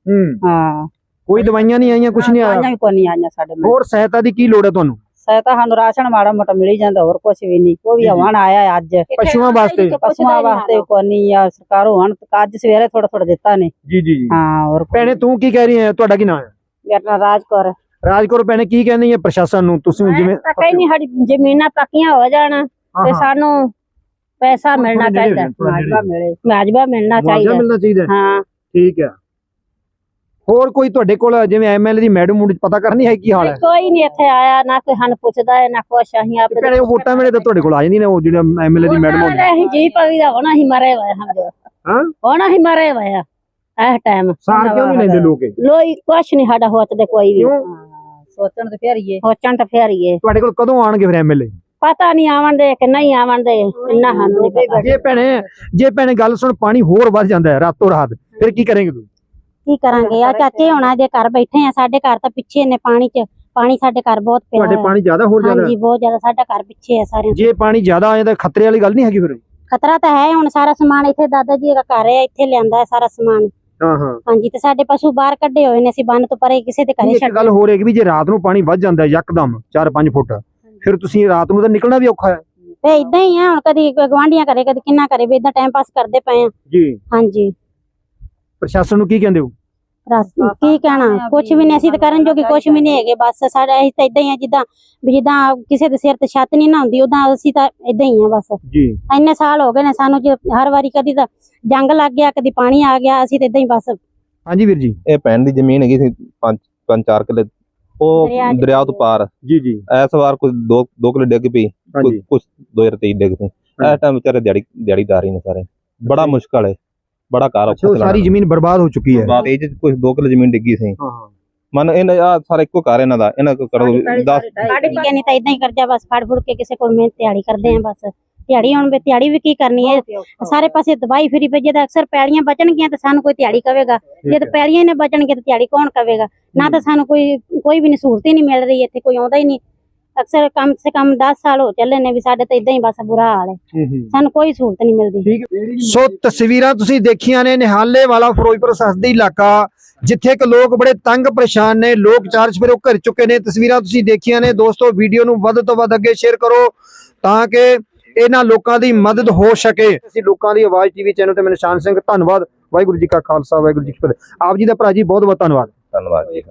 [SPEAKER 1] ਹਾਂ। ਕੋਈ ਦਵਾਈਆਂ ਨਹੀਂ ਆਈਆਂ ਕੁਝ ਨਹੀਂ ਆਇਆ?
[SPEAKER 2] ਦਵਾਈਆਂ ਵੀ ਕੋਈ ਨਹੀਂ ਆਈਆਂ ਸਾਡੇ ਨਾਲ
[SPEAKER 1] ਹੋਰ ਸਹਾਇਤਾ ਦੀ ਕੀ ਲੋੜ ਹੈ ਤੁਹਾਨੂੰ?
[SPEAKER 2] ਸਹਾਇਤਾ ਸਾਨੂੰ ਰਾਸ਼ਨ ਮਾੜਾ ਮੋਟਾ ਮਿਲ ਹੀ ਜਾਂਦਾ ਹੋਰ ਕੁਝ ਵੀ ਨਹੀਂ। ਕੋਈ
[SPEAKER 1] ਜੀ।
[SPEAKER 2] ਹਵਣ ਆਇਆ ਅੱਜ।
[SPEAKER 1] ਪਸ਼ੂਆਂ ਵਾਸਤੇ?
[SPEAKER 2] ਪਸ਼ੂਆਂ ਵਾਸਤੇ ਕੋਈ ਨਹੀਂ ਆ ਸਰਕਾਰੋਂ ਹਣ ਅੱਜ ਸਵੇਰੇ ਥੋੜਾ ਥੋੜਾ ਦਿੱਤਾ ਨੇ।
[SPEAKER 1] ਜੀ ਜੀ ਜੀ।
[SPEAKER 2] ਹਾਂ ਹੋਰ
[SPEAKER 1] ਭੈਣੇ ਤੂੰ ਕੀ ਕਹਿ ਰਹੀ ਹੈ? ਤੁਹਾਡਾ ਕੀ ਨਾਮ ਹੈ?
[SPEAKER 2] ਮੇਰਾ ਨਾਂ ਰਾਜ ਕੌਰ
[SPEAKER 1] ਰਾਜਕੌਰ ਭੈਣੇ ਕੀ ਕਹਿੰਦੀ ਹੈ ਪ੍ਰਸ਼ਾਸਨ ਨੂੰ? ਤੁਸੀਂ ਜਿਵੇਂ
[SPEAKER 5] ਤਾਂ ਨਹੀਂ ਸਾਡੀ ਜ਼ਮੀਨਾਂ ਪੱਕੀਆਂ ਹੋ ਜਾਣ
[SPEAKER 1] ਹਾਂ,
[SPEAKER 5] ਤੇ
[SPEAKER 1] ਹਾਂ।
[SPEAKER 5] ਸਾਨੂੰ ਪੈਸਾ ਮਿਲਣਾ
[SPEAKER 1] ਨੇੜੇ
[SPEAKER 5] ਚਾਹੀਦਾ।
[SPEAKER 1] ਹੋ ਜਾਓ, ਥੋੜ੍ਹਾ ਨੇੜੇ।
[SPEAKER 5] ਮਿਲਣਾ
[SPEAKER 1] ਮੁਆਵਜ਼ਾ
[SPEAKER 5] ਚਾਹੀਦਾ।
[SPEAKER 1] ਮਿਲਣਾ ਚਾਹੀਦਾ। ਹੈ।
[SPEAKER 5] ਹਾਂ।
[SPEAKER 1] ਠੀਕ ਹੈ। ਹੋਰ ਕੋਈ ਤੁਹਾਡੇ ਕੋਲ ਜਿਵੇਂ ਐਮਐਲਏ ਦੀ ਮੈਡਮ ਮੁੰਡ ਪਤਾ ਕਰਨੀ ਹੈ ਕੀ ਹਾਲ ਹੈ?
[SPEAKER 5] ਕੋਈ ਨਹੀਂ ਇੱਥੇ ਆਇਆ ਨਾ ਕੋਈ ਸਾਨੂੰ ਪੁੱਛਦਾ ਹੈ ਨਾ ਕੁਛ ਅਸੀਂ
[SPEAKER 1] ਤੇ ਭੈਣੇ ਉਹ ਵੋਟਾਂ ਵੇਲੇ ਤਾਂ ਤੁਹਾਡੇ ਕੋਲ ਆ ਜਾਂਦੀ ਨੇ ਉਹ ਜਿਹੜਾ ਐਮਐਲਏ ਦੀ ਮੈਡਮ ਹੁੰਦੀ
[SPEAKER 5] ਅਸੀਂ ਜੀ ਪਈ ਦਾ ਹੋਣਾ ਹੀ ਮਰੇ ਹੋਏ ਹਾਂ ਜੋ।
[SPEAKER 1] ਹਾਂ?
[SPEAKER 5] ਹੋਣਾ ਹੀ ਮਰੇ ਹੋਏ ਆ ਇਹ ਟਾਈਮ
[SPEAKER 1] ਸਾਰ ਕਿਉਂ ਨਹੀਂ ਲੈਂਦੇ ਲੋਕ ਇਹ?
[SPEAKER 5] ਲੋਈ ਕੁਛ ਨਹੀਂ ਸਾਡਾ ਹੋਚਦੇ ਕੋਈ ਵੀ।
[SPEAKER 2] ਸੋਚਣ ਤੇ ਫੇਰ ਹੀ ਹੈ
[SPEAKER 5] ਹੋਚਣ ਤਾਂ ਫੇਰ ਹੀ ਏ
[SPEAKER 1] ਤੁਹਾਡੇ ਕੋਲ ਕਦੋਂ ਆਣਗੇ ਫਿਰ ਐਮਐਲਏ
[SPEAKER 5] ਪਤਾ ਨਹੀਂ ਆਵਣਦੇ ਕਿ ਨਹੀਂ ਆਵਣਦੇ ਇੰਨਾ ਸਾਨੂੰ ਨਹੀਂ ਪਤਾ।
[SPEAKER 1] ਜੇ ਭੈਣੇ ਜੇ ਭੈਣੇ ਗੱਲ ਸੁਣ ਪਾਣੀ ਹੋਰ ਵੱਧ ਜਾਂਦਾ ਹੈ ਰਾਤੋਂ ਰਾਤ। ਫਿਰ ਕੀ ਕਰੇਂਗੇ ਤੂੰ?
[SPEAKER 5] ਕੀ ਕਰਾਂਗੇ? ਆ ਚਾਚੇ ਹੋਣਾ ਦੇ ਘਰ ਬੈਠੇ ਆ ਸਾਡੇ ਘਰ ਤਾਂ ਪਿੱਛੇ ਨੇ ਪਾਣੀ 'ਚ ਪਾਣੀ ਸਾਡੇ ਘਰ ਬਹੁਤ ਪਿਆ
[SPEAKER 1] ਤੁਹਾਡੇ। ਪਾਣੀ ਜ਼ਿਆਦਾ ਹੋਰ ਜ਼ਿਆਦਾ?
[SPEAKER 5] ਹਾਂਜੀ ਬਹੁਤ ਜ਼ਿਆਦਾ ਸਾਡਾ ਘਰ ਪਿੱਛੇ ਹੈ ਸਾਰੇ
[SPEAKER 1] ਜੇ ਪਾਣੀ ਜ਼ਿਆਦਾ ਆ ਜਾਂਦਾ ਖਤਰੇ ਵਾਲੀ ਗੱਲ ਨਹੀਂ ਹੈਗੀ ਫਿਰ?
[SPEAKER 5] ਖਤਰਾ ਤਾਂ ਹੈ ਹੁਣ ਸਾਰਾ ਸਮਾਨ ਇੱਥੇ ਦਾਦਾ ਜੀ ਦਾ ਘਰ ਹੈ ਇੱਥੇ ਲਿਆਂਦਾ ਹੈ ਸਾਰਾ ਸਮਾਨ।
[SPEAKER 1] ਹਾਂ ਹਾਂ।
[SPEAKER 5] ਹਾਂਜੀ ਤੇ ਸਾਡੇ ਪਸ਼ੂ ਬਾਹਰ ਕੱਢੇ ਹੋਏ ਨੇ ਅਸੀਂ ਬੰਨ ਤੋਂ ਪਰੇ ਕਿਸੇ ਦੇ ਘਰੇ
[SPEAKER 1] ਇੱਕ
[SPEAKER 5] ਛੱਡ
[SPEAKER 1] ਗੱਲ ਹੋ ਰਹੀ ਹੈ ਕਿ ਵੀ ਜੇ ਰਾਤ ਨੂੰ ਪਾਣੀ ਵੱਧ ਜਾਂਦਾ ਹੈ ਯਕਦਮ 4-5 ਫੁੱਟ ਫਿਰ ਤੁਸੀਂ ਰਾਤ ਨੂੰ ਤਾਂ ਨਿਕਲਣਾ ਵੀ ਔਖਾ ਹੈ।
[SPEAKER 5] ਤੇ ਇਦਾਂ ਹੀ ਆ ਹੁਣ ਕਦੀ ਗਵਾਂਢੀਆਂ ਘਰੇ ਕਦੀ ਕਿੰਨਾ ਘਰੇ ਵੀ ਇਦਾਂ ਟਾਈਮ ਪਾਸ ਕਰਦੇ ਪਏ ਆ।
[SPEAKER 1] ਜੀ।
[SPEAKER 5] ਹਾਂਜੀ।
[SPEAKER 1] ਪ੍ਰਸ਼ਾਸਨ ਨੂੰ ਕੀ ਕਹਿੰਦੇ ਹੋ?
[SPEAKER 5] ਰਸ- ਕੀ ਕਹਿਣਾ? ਕੁਛ ਵੀ ਨਹੀਂ ਅਸੀਂ ਤਾਂ ਕਰਨ ਜੋਗੇ ਕੁਛ ਵੀ ਨਹੀਂ ਹੈਗੇ ਬਸ ਸਾਡਾ ਅਸੀਂ ਤਾਂ ਇਦਾਂ ਹੀ ਆ ਜਿੱਦਾਂ ਵੀ ਜਿੱਦਾਂ ਕਿਸੇ ਦੇ ਸਿਰ ਤੇ ਛੱਤ ਨਹੀਂ ਨਾ ਹੁੰਦੀ ਉਦਾਂ ਅਸੀਂ ਤਾਂ ਇਦਾਂ ਹੀ ਆ ਬਸ।
[SPEAKER 1] ਜੀ।
[SPEAKER 5] ਇੰਨੇ ਸਾਲ ਹੋ ਗਏ ਨੇ ਸਾਨੂੰ ਜੇ ਹਰ ਵਾਰੀ ਕਦੀ ਤਾਂ ਜੰਗ ਲੱਗ ਗਿਆ ਕਦੀ ਪਾਣੀ ਆ ਗਿਆ ਅਸੀਂ ਤਾਂ ਇਦਾਂ ਹੀ ਬਸ।
[SPEAKER 1] ਹਾਂਜੀ ਵੀਰ ਜੀ।
[SPEAKER 3] ਇਹ ਪੈਣ ਦੀ ਜ਼ਮੀਨ ਹੈਗੀ ਸੀ ਪੰਜ ਪੰਜ ਚਾਰ ਕਿੱਲੇ। ਉਹ
[SPEAKER 5] ਦਰਿਆ
[SPEAKER 3] ਤੋਂ ਪਾਰ।
[SPEAKER 1] ਜੀ ਜੀ।
[SPEAKER 3] ਇਸ ਵਾਰ ਕੁਝ ਦੋ ਦੋ ਕਿੱਲੇ ਡਿੱਗ ਪਈ। ਕੁਝ 2023 ਡਿੱਗ ਪਈ ਇਸ ਟਾਈਮ ਵਿਚਾਰੇ ਦਿਹਾੜੀ ਦਿਹਾੜੀਦਾਰੀ ਨੇ ਸਾਰੇ। ਬੜਾ ਮੁਸ਼ਕਲ ਹੈ। ਬੜਾ ਕਾਰ
[SPEAKER 1] ਉਹ ਸਾਰੀ ਜ਼ਮੀਨ ਬਰਬਾਦ ਹੋ ਚੁੱਕੀ ਹੈ।
[SPEAKER 3] ਬਾਤ ਇਹ ਚ ਕੁਝ ਦੋ ਕਿੱਲੇ ਜ਼ਮੀਨ ਡਿੱਗੀ ਸੀ।
[SPEAKER 1] ਹਾਂ ਹਾਂ।
[SPEAKER 3] ਮਨ ਇਹਨਾਂ ਆ ਸਾਰਾ ਇੱਕੋ ਘਰ ਇਹਨਾਂ ਦਾ। ਇਹਨਾਂ ਕੋ ਕਰੋ 10
[SPEAKER 5] ਠੀਕ ਹੈ ਨਹੀਂ ਤਾਂ ਇਦਾਂ ਹੀ ਕਰਜਾ ਬਸ ਫੜ ਫੁੜ ਕੇ ਕਿਸੇ ਕੋਲ ਮਿਹਨਤ ਦਿਹਾੜੀ ਕਰਦੇ ਆ ਬਸ। ਦਿਹਾੜੀ ਹੁਣ ਵੀ ਦਿਹਾੜੀ ਵੀ ਕੀ ਕਰਨੀ ਹੈ? ਸਾਰੇ ਪਾਸੇ ਦਵਾਈ ਫਿਰੀ ਪਈ ਜੇ ਤਾਂ ਅਕਸਰ ਪੈਲੀਆਂ ਬਚਣਗੀਆਂ ਤਾਂ ਸਾਨੂੰ ਕੋਈ ਦਿਹਾੜੀ ਕਵੇਗਾ। ਜੇ ਤਾਂ ਪੈਲੀਆਂ ਹੀ ਨਾ ਬਚਣਗੀਆਂ ਤਾਂ ਦਿਹਾੜੀ ਕੌਣ ਕਵੇਗਾ? ਨਾ ਤਾਂ ਸਾਨੂੰ ਕੋਈ ਕੋਈ ਵੀ ਨਹੀਂ ਸਹੂਲਤ ਹੀ ਨਹੀਂ ਮਿਲ ਰਹੀ ਇੱਥੇ ਕੋਈ ਆਉਂਦਾ ਹੀ ਨਹੀਂ ਅਕਸਰ ਕਮ ਸੇ ਕਮ 10 ਸਾਲ ਹੋ ਚੱਲੇ ਨੇ ਵੀ ਸਾਡੇ ਤਾਂ ਇਦਾਂ ਹੀ ਬਸ ਬੁਰਾ ਹਾਲ ਹੈ। ਸਾਨੂੰ ਕੋਈ ਸਹੂਲਤ ਨਹੀਂ ਮਿਲਦੀ।
[SPEAKER 1] ਸੋ ਤਸਵੀਰਾਂ ਤੁਸੀਂ ਦੇਖੀਆਂ ਨੇ ਨਿਹਾਲੇ ਵਾਲਾ ਫਿਰੋਜ਼ਪੁਰ ਸਰਹੱਦੀ ਇਲਾਕਾ ਜਿੱਥੇ ਕਿ ਲੋਕ ਬੜੇ ਤੰਗ ਪਰੇਸ਼ਾਨ ਨੇ ਲੋਕ ਚਾਰਜ ਫਿਰ ਉਹ ਘਰ ਚੁੱਕੇ ਨੇ। ਤਸਵੀਰਾਂ ਤੁਸੀਂ ਦੇਖੀਆਂ ਨੇ। ਦੋਸਤੋ ਵੀਡੀਓ ਨੂੰ ਵੱਧ ਤੋਂ ਵੱਧ ਅੱਗੇ ਸ਼ੇਅਰ ਕਰੋ ਤਾਂ ਕਿ ਇਹਨਾਂ ਲੋਕਾਂ ਦੀ ਮਦਦ ਹੋ ਸਕੇ। ਅਸੀਂ ਲੋਕਾਂ ਦੀ ਆਵਾਜ਼ ਟੀਵੀ ਚੈਨਲ ਤੇ ਮੈਂ ਨਿਸ਼ਾਨ ਸਿੰਘ ਧੰਨਵਾਦ। ਵਾਹਿਗੁਰੂ ਜੀ ਕਾ ਖਾਲਸਾ ਵਾਹਿਗੁਰੂ ਜੀ ਕੀ ਫਤਿਹ। ਆਪ ਜੀ ਦਾ ਭਰਾ ਜੀ ਬਹੁਤ ਬਹੁਤ ਧੰਨਵਾਦ।
[SPEAKER 3] ਧੰਨਵਾਦ ਜੀ।